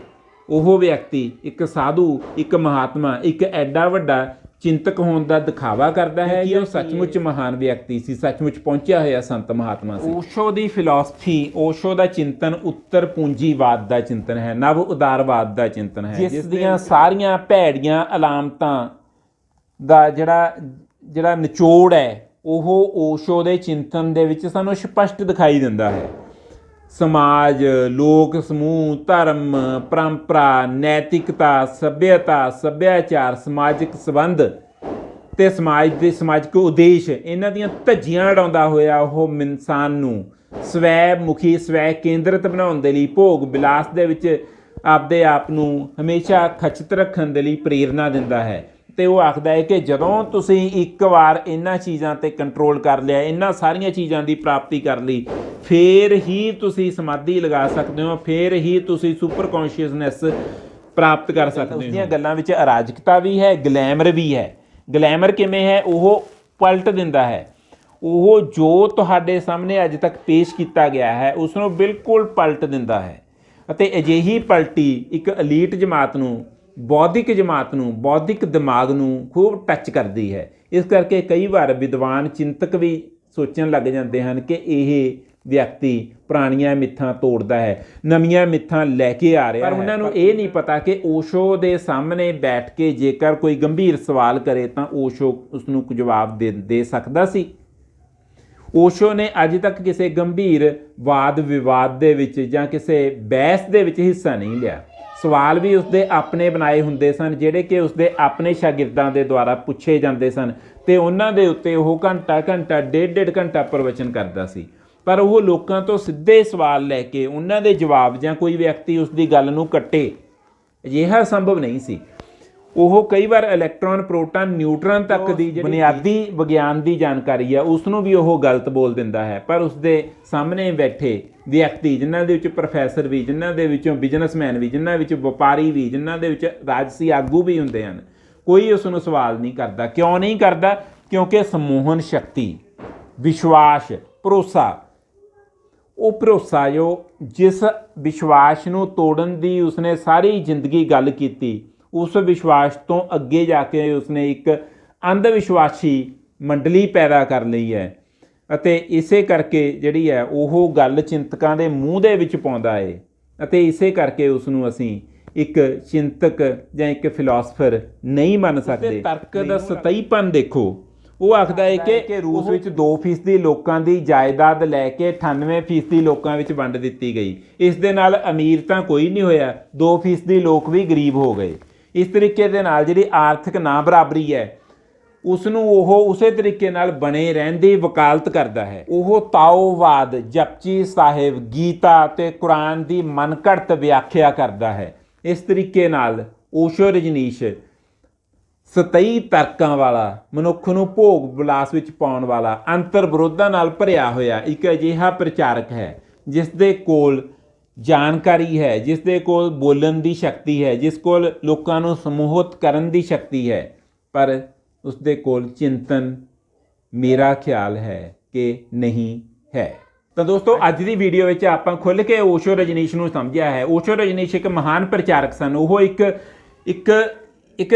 ਉਹ ਵਿਅਕਤੀ ਇੱਕ ਸਾਧੂ, ਇੱਕ ਮਹਾਤਮਾ, ਇੱਕ ਐਡਾ ਵੱਡਾ ਚਿੰਤਕ ਹੋਣ ਦਾ ਦਿਖਾਵਾ ਕਰਦਾ ਹੈ ਕਿ ਉਹ ਸੱਚਮੁੱਚ ਮਹਾਨ ਵਿਅਕਤੀ ਸੀ ਸੱਚਮੁੱਚ ਪਹੁੰਚਿਆ ਹੋਇਆ ਸੰਤ ਮਹਾਤਮਾ ਸੀ। ਓਸ਼ੋ ਦੀ ਫਿਲਾਸਫੀ ਓਸ਼ੋ ਦਾ ਚਿੰਤਨ ਉੱਤਰ ਪੂੰਜੀਵਾਦ ਦਾ ਚਿੰਤਨ ਹੈ ਨਵ ਉਦਾਰਵਾਦ ਦਾ ਚਿੰਤਨ ਹੈ ਜਿਸ ਦੀਆਂ ਸਾਰੀਆਂ ਭੈੜੀਆਂ ਅਲਾਮਤਾਂ ਦਾ ਜਿਹੜਾ ਜਿਹੜਾ ਨਿਚੋੜ ਹੈ ਉਹ ਓਸ਼ੋ ਦੇ ਚਿੰਤਨ ਦੇ ਵਿੱਚ ਸਾਨੂੰ ਸਪਸ਼ਟ ਦਿਖਾਈ ਦਿੰਦਾ ਹੈ। ਸਮਾਜ, ਲੋਕ, ਸਮੂਹ, ਧਰਮ, ਪਰੰਪਰਾ, ਨੈਤਿਕਤਾ, ਸਭਿਅਤਾ, ਸੱਭਿਆਚਾਰ, ਸਮਾਜਿਕ ਸੰਬੰਧ ਤੇ ਸਮਾਜ ਦੇ ਸਮਾਜਿਕ ਉਦੇਸ਼, ਇਹਨਾਂ ਦੀਆਂ ਧੱਜੀਆਂ ਉਡਾਉਂਦਾ ਹੋਇਆ ਉਹ ਇਨਸਾਨ ਨੂੰ ਸਵੈ ਮੁਖੀ ਸਵੈ ਕੇਂਦਰਿਤ ਬਣਾਉਣ ਦੇ ਲਈ ਭੋਗ ਵਿਲਾਸ ਦੇ ਵਿੱਚ ਆਪਦੇ ਆਪ ਨੂੰ ਹਮੇਸ਼ਾ ਖਚਿਤ ਰੱਖਣ ਦੇ ਲਈ ਪ੍ਰੇਰਣਾ ਦਿੰਦਾ ਹੈ। ਤੇ ਉਹ ਆਖਦਾ ਹੈ ਕਿ ਜਦੋਂ ਤੁਸੀਂ ਇੱਕ ਵਾਰ ਇਹਨਾਂ ਚੀਜ਼ਾਂ ਤੇ ਕੰਟਰੋਲ ਕਰ ਲਿਆ, ਇਹਨਾਂ ਸਾਰੀਆਂ ਚੀਜ਼ਾਂ ਦੀ ਪ੍ਰਾਪਤੀ ਕਰ ਲਈ ਫੇਰ ਹੀ ਤੁਸੀਂ ਸਮਾਧੀ ਲਗਾ ਸਕਦੇ ਹੋ ਫੇਰ ਹੀ ਤੁਸੀਂ ਸੁਪਰ ਕੌਨਸ਼ੀਅਸਨੈਸ ਪ੍ਰਾਪਤ ਕਰ ਸਕਦੇ ਹੋ। ਉਸਦੀਆਂ ਗੱਲਾਂ ਵਿੱਚ ਅਰਾਜਕਤਾ ਵੀ ਹੈ ਗਲੈਮਰ ਵੀ ਹੈ। ਗਲੈਮਰ ਕਿਵੇਂ ਹੈ? ਉਹ ਪਲਟ ਦਿੰਦਾ ਹੈ। ਉਹ ਜੋ ਤੁਹਾਡੇ ਸਾਹਮਣੇ ਅੱਜ ਤੱਕ ਪੇਸ਼ ਕੀਤਾ ਗਿਆ ਹੈ ਉਸ ਨੂੰ ਬਿਲਕੁਲ ਪਲਟ ਦਿੰਦਾ ਹੈ। ਅਤੇ ਅਜਿਹੀ ਪਲਟੀ ਇੱਕ ਅਲੀਟ ਜਮਾਤ ਨੂੰ ਬੌਧਿਕ ਜਮਾਤ ਨੂੰ ਬੌਧਿਕ ਦਿਮਾਗ ਨੂੰ ਖੂਬ ਟੱਚ ਕਰਦੀ ਹੈ। ਇਸ ਕਰਕੇ ਕਈ ਵਾਰ ਵਿਦਵਾਨ ਚਿੰਤਕ ਵੀ ਸੋਚਣ ਲੱਗ ਜਾਂਦੇ ਹਨ ਕਿ ਇਹ ਵਿਅਕਤੀ ਪੁਰਾਣੀਆਂ ਮਿੱਥਾਂ ਤੋੜਦਾ ਹੈ ਨਵੀਆਂ ਮਿੱਥਾਂ ਲੈ ਕੇ ਆ ਰਿਹਾ ਹੈ। ਪਰ ਉਹਨਾਂ ਨੂੰ ਇਹ ਨਹੀਂ ਪਤਾ ਕਿ ਓਸ਼ੋ ਦੇ ਸਾਹਮਣੇ ਬੈਠ ਕੇ ਜੇਕਰ ਕੋਈ ਗੰਭੀਰ ਸਵਾਲ ਕਰੇ ਤਾਂ ਓਸ਼ੋ ਉਸ ਨੂੰ ਜਵਾਬ ਦੇ ਦੇ ਸਕਦਾ ਸੀ। ਓਸ਼ੋ ਨੇ ਅੱਜ ਤੱਕ ਕਿਸੇ ਗੰਭੀਰ ਵਾਦ ਵਿਵਾਦ ਦੇ ਵਿੱਚ ਜਾਂ ਕਿਸੇ ਬਹਿਸ ਦੇ ਵਿੱਚ ਹਿੱਸਾ ਨਹੀਂ ਲਿਆ। ਸਵਾਲ ਵੀ ਉਸਦੇ ਆਪਣੇ ਬਣਾਏ ਹੁੰਦੇ ਸਨ ਜਿਹੜੇ ਕਿ ਉਸਦੇ ਆਪਣੇ ਸ਼ਾਗਿਰਦਾਂ ਦੇ ਦੁਆਰਾ ਪੁੱਛੇ ਜਾਂਦੇ ਸਨ ਤੇ ਉਹਨਾਂ ਦੇ ਉੱਤੇ ਉਹ ਘੰਟਾ ਘੰਟਾ ਡੇਢ ਡੇਢ ਘੰਟਾ ਪ੍ਰਵਚਨ ਕਰਦਾ ਸੀ। ਪਰ ਉਹ ਲੋਕਾਂ ਤੋਂ ਸਿੱਧੇ ਸਵਾਲ ਲੈ ਕੇ ਉਹਨਾਂ ਦੇ ਜਵਾਬ ਜਾਂ ਕੋਈ ਵਿਅਕਤੀ ਉਸ ਦੀ ਗੱਲ ਨੂੰ ਕੱਟੇ। ਅਜਿਹਾ ਸੰਭਵ ਨਹੀਂ ਸੀ। ਉਹ ਕਈ ਵਾਰ ਇਲੈਕਟ੍ਰੋਨ ਪ੍ਰੋਟਾਨ ਨਿਊਟਰਨ ਤੱਕ ਦੀ ਜਿਹੜੀ ਬੁਨਿਆਦੀ ਵਿਗਿਆਨ ਦੀ ਜਾਣਕਾਰੀ ਆ ਉਸ ਨੂੰ ਵੀ ਉਹ ਗਲਤ ਬੋਲ ਦਿੰਦਾ ਹੈ। ਪਰ ਉਸ ਦੇ ਸਾਹਮਣੇ ਬੈਠੇ ਵਿਅਕਤੀ ਜਿਨ੍ਹਾਂ ਦੇ ਵਿੱਚ ਪ੍ਰੋਫੈਸਰ ਵੀ ਜਿਨ੍ਹਾਂ ਦੇ ਵਿੱਚੋਂ ਬਿਜ਼ਨਸਮੈਨ ਵੀ ਜਿਨ੍ਹਾਂ ਵਿੱਚ ਵਪਾਰੀ ਵੀ ਜਿਨ੍ਹਾਂ ਦੇ ਵਿੱਚ ਰਾਜਸੀ ਆਗੂ ਵੀ ਹੁੰਦੇ ਹਨ ਕੋਈ ਉਸ ਨੂੰ ਸਵਾਲ ਨਹੀਂ ਕਰਦਾ। ਕਿਉਂ ਨਹੀਂ ਕਰਦਾ? ਕਿਉਂਕਿ ਸਮੂਹਨ ਸ਼ਕਤੀ ਵਿਸ਼ਵਾਸ ਭਰੋਸਾ ਉਹ ਭਰੋਸਾ ਜੋ ਜਿਸ ਵਿਸ਼ਵਾਸ ਨੂੰ ਤੋੜਨ ਦੀ ਉਸਨੇ ਸਾਰੀ ਜ਼ਿੰਦਗੀ ਗੱਲ ਕੀਤੀ ਉਸ ਵਿਸ਼ਵਾਸ ਤੋਂ ਅੱਗੇ ਜਾ ਕੇ ਉਸਨੇ ਇੱਕ ਅੰਧ ਵਿਸ਼ਵਾਸੀ ਮੰਡਲੀ ਪੈਦਾ ਕਰ ਲਈ ਹੈ। ਅਤੇ ਇਸੇ ਕਰਕੇ ਜਿਹੜੀ ਹੈ ਉਹ ਗੱਲ ਚਿੰਤਕਾਂ ਦੇ ਮੂੰਹ ਦੇ ਵਿੱਚ ਪਾਉਂਦਾ ਏ। ਅਤੇ ਇਸੇ ਕਰਕੇ ਉਸ ਨੂੰ ਅਸੀਂ ਇੱਕ ਚਿੰਤਕ ਜਾਂ ਇੱਕ ਫਿਲਾਸਫਰ ਨਹੀਂ ਮੰਨ ਸਕਦੇ। ਤਰਕ ਦਾ ਸਤਈਪਨ ਦੇਖੋ। ਉਹ ਆਖਦਾ ਹੈ ਕਿ ਰੂਸ ਵਿੱਚ 2% ਲੋਕਾਂ ਦੀ ਜਾਇਦਾਦ ਲੈ ਕੇ 98% ਲੋਕਾਂ ਵਿੱਚ ਵੰਡ ਦਿੱਤੀ ਗਈ। ਇਸ ਦੇ ਨਾਲ ਅਮੀਰ ਤਾਂ ਕੋਈ ਨਹੀਂ ਹੋਇਆ 2% ਲੋਕ ਵੀ ਗਰੀਬ ਹੋ ਗਏ। ਇਸ ਤਰੀਕੇ ਦੇ ਨਾਲ ਜਿਹੜੀ ਆਰਥਿਕ ਨਾ ਬਰਾਬਰੀ ਹੈ ਉਸ ਨੂੰ ਉਹ ਉਸੇ ਤਰੀਕੇ ਨਾਲ ਬਣੇ ਰਹਿਣ ਦੀ ਵਕਾਲਤ ਕਰਦਾ ਹੈ। ਉਹ ਤਾਓਵਾਦ ਜਪਜੀ ਸਾਹਿਬ ਗੀਤਾ ਤੇ ਕੁਰਾਨ ਦੀ ਮਨਘੜਤ ਵਿਆਖਿਆ ਕਰਦਾ ਹੈ। ਇਸ ਤਰੀਕੇ ਨਾਲ ਓਸ਼ੋ ਰਜਨੀਸ਼ ਸਤਈ ਤਰਕਾਂ ਵਾਲਾ, ਮਨੁੱਖ ਨੂੰ ਭੋਗ ਵਿਲਾਸ ਵਿੱਚ ਪਾਉਣ ਵਾਲਾ, ਅੰਤਰ ਵਿਰੋਧਾਂ ਨਾਲ ਭਰਿਆ ਹੋਇਆ ਇੱਕ ਅਜਿਹਾ ਪ੍ਰਚਾਰਕ ਹੈ, ਜਿਸ ਦੇ ਕੋਲ ਜਾਣਕਾਰੀ ਹੈ, ਜਿਸ ਦੇ ਕੋਲ ਬੋਲਣ ਦੀ ਸ਼ਕਤੀ ਹੈ, ਜਿਸ ਕੋਲ ਲੋਕਾਂ ਨੂੰ ਸਮੂਹਿਤ ਕਰਨ ਦੀ ਸ਼ਕਤੀ ਹੈ, ਪਰ ਉਸ ਦੇ ਕੋਲ ਚਿੰਤਨ ਮੇਰਾ ਖਿਆਲ ਹੈ ਕਿ ਨਹੀਂ ਹੈ। ਤਾਂ ਦੋਸਤੋ, ਅੱਜ ਦੀ ਵੀਡੀਓ ਵਿੱਚ ਆਪਾਂ ਖੁੱਲ ਕੇ ਓਸ਼ੋ ਰਜਨੀਸ਼ ਨੂੰ ਸਮਝਿਆ ਹੈ। ਓਸ਼ੋ ਰਜਨੀਸ਼ ਇੱਕ ਮਹਾਨ ਪ੍ਰਚਾਰਕ ਸਨ। ਉਹ ਇੱਕ ਇੱਕ ਇੱਕ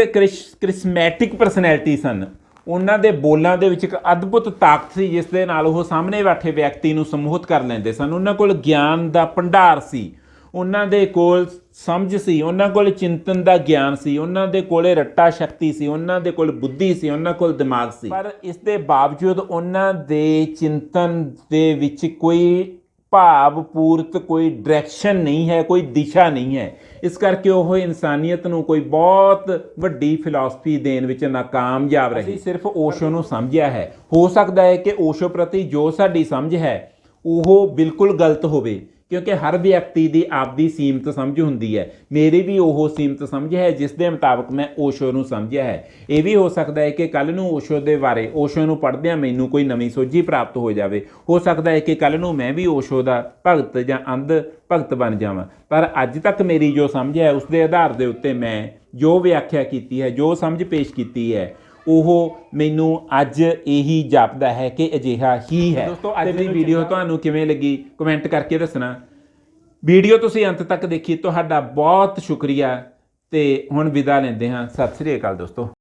ਕ੍ਰਿਸਮੈਟਿਕ ਪਰਸਨੈਲਿਟੀ ਸਨ। ਉਹਨਾਂ ਦੇ ਬੋਲਾਂ ਦੇ ਵਿੱਚ ਇੱਕ ਅਦਭੁਤ ਤਾਕਤ ਸੀ, ਜਿਸ ਦੇ ਨਾਲ ਉਹ ਸਾਹਮਣੇ ਬੈਠੇ ਵਿਅਕਤੀ ਨੂੰ ਸਮੋਹਿਤ ਕਰ ਲੈਂਦੇ ਸਨ। ਉਹਨਾਂ ਕੋਲ ਗਿਆਨ ਦਾ ਭੰਡਾਰ ਸੀ। ਉਹਨਾਂ ਦੇ ਕੋਲ ਸਮਝ ਸੀ, ਉਹਨਾਂ ਕੋਲ ਚਿੰਤਨ ਦਾ ਗਿਆਨ ਸੀ, ਉਹਨਾਂ ਦੇ ਕੋਲੇ ਰੱਟਾ ਸ਼ਕਤੀ ਸੀ, ਉਹਨਾਂ ਦੇ ਕੋਲ ਬੁੱਧੀ ਸੀ, ਉਹਨਾਂ ਕੋਲ ਦਿਮਾਗ ਸੀ। ਪਰ ਇਸ ਦੇ ਬਾਵਜੂਦ ਉਹਨਾਂ ਦੇ ਚਿੰਤਨ ਦੇ ਵਿੱਚ ਕੋਈ ਭਾਵ ਪੂਰਤ ਕੋਈ ਡਾਇਰੈਕਸ਼ਨ ਨਹੀਂ ਹੈ, ਕੋਈ ਦਿਸ਼ਾ ਨਹੀਂ ਹੈ। ਇਸ ਕਰਕੇ ਉਹ ਇਨਸਾਨੀਅਤ ਨੂੰ ਕੋਈ ਬਹੁਤ ਵੱਡੀ ਫਿਲਾਸਫੀ ਦੇਣ ਵਿੱਚ ਨਾਕਾਮਯਾਬ ਰਹੀ। ਸਿਰਫ ਓਸ਼ੋ ਨੂੰ ਸਮਝਿਆ ਹੈ। ਹੋ ਸਕਦਾ ਹੈ ਕਿ ਓਸ਼ੋ ਪ੍ਰਤੀ ਜੋ ਸਾਡੀ ਸਮਝ ਹੈ, ਉਹ ਬਿਲਕੁਲ ਗਲਤ ਹੋਵੇ। ਕਿਉਂਕਿ ਹਰ ਵਿਅਕਤੀ ਦੀ ਆਪਦੀ ਸੀਮਤ ਸਮਝ ਹੁੰਦੀ ਹੈ। ਮੇਰੀ ਵੀ ਉਹ ਸੀਮਤ ਸਮਝ ਹੈ, ਜਿਸ ਦੇ ਮੁਤਾਬਕ ਮੈਂ ਓਸ਼ੋ ਨੂੰ ਸਮਝਿਆ ਹੈ। ਇਹ ਵੀ ਹੋ ਸਕਦਾ ਹੈ ਕਿ ਕੱਲ ਨੂੰ ਓਸ਼ੋ ਦੇ ਬਾਰੇ, ਓਸ਼ੋ ਨੂੰ ਪੜ੍ਹਦਿਆਂ ਮੈਨੂੰ ਕੋਈ ਨਵੀਂ ਸੋਝੀ ਪ੍ਰਾਪਤ ਹੋ ਜਾਵੇ। ਹੋ ਸਕਦਾ ਹੈ ਕਿ ਕੱਲ ਨੂੰ ਮੈਂ ਵੀ ਓਸ਼ੋ ਦਾ ਭਗਤ ਜਾਂ ਅੰਧ ਭਗਤ ਬਣ ਜਾਵਾਂ। ਪਰ ਅੱਜ ਤੱਕ ਮੇਰੀ ਜੋ ਸਮਝ ਹੈ, ਉਸ ਦੇ ਆਧਾਰ ਦੇ ਉੱਤੇ ਮੈਂ ਜੋ ਵਿਆਖਿਆ ਕੀਤੀ ਹੈ, ਜੋ ਸਮਝ ਪੇਸ਼ ਕੀਤੀ ਹੈ ਉਹ ਮੈਨੂੰ ਅੱਜ ਇਹੀ ਜਾਪਦਾ ਹੈ ਕਿ ਅਜਿਹਾ ਹੀ ਹੈ। ਦੋਸਤੋ ਅੱਜ ਦੀ ਵੀਡੀਓ ਤੁਹਾਨੂੰ ਕਿਵੇਂ ਲੱਗੀ ਕਮੈਂਟ ਕਰਕੇ ਦੱਸਣਾ। ਵੀਡੀਓ ਤੁਸੀਂ ਅੰਤ ਤੱਕ ਦੇਖੀ ਤੁਹਾਡਾ ਬਹੁਤ ਸ਼ੁਕਰੀਆ। ਤੇ ਹੁਣ ਵਿਦਾ ਲੈਂਦੇ ਹਾਂ। ਸਤਿ ਸ੍ਰੀ ਅਕਾਲ ਦੋਸਤੋ।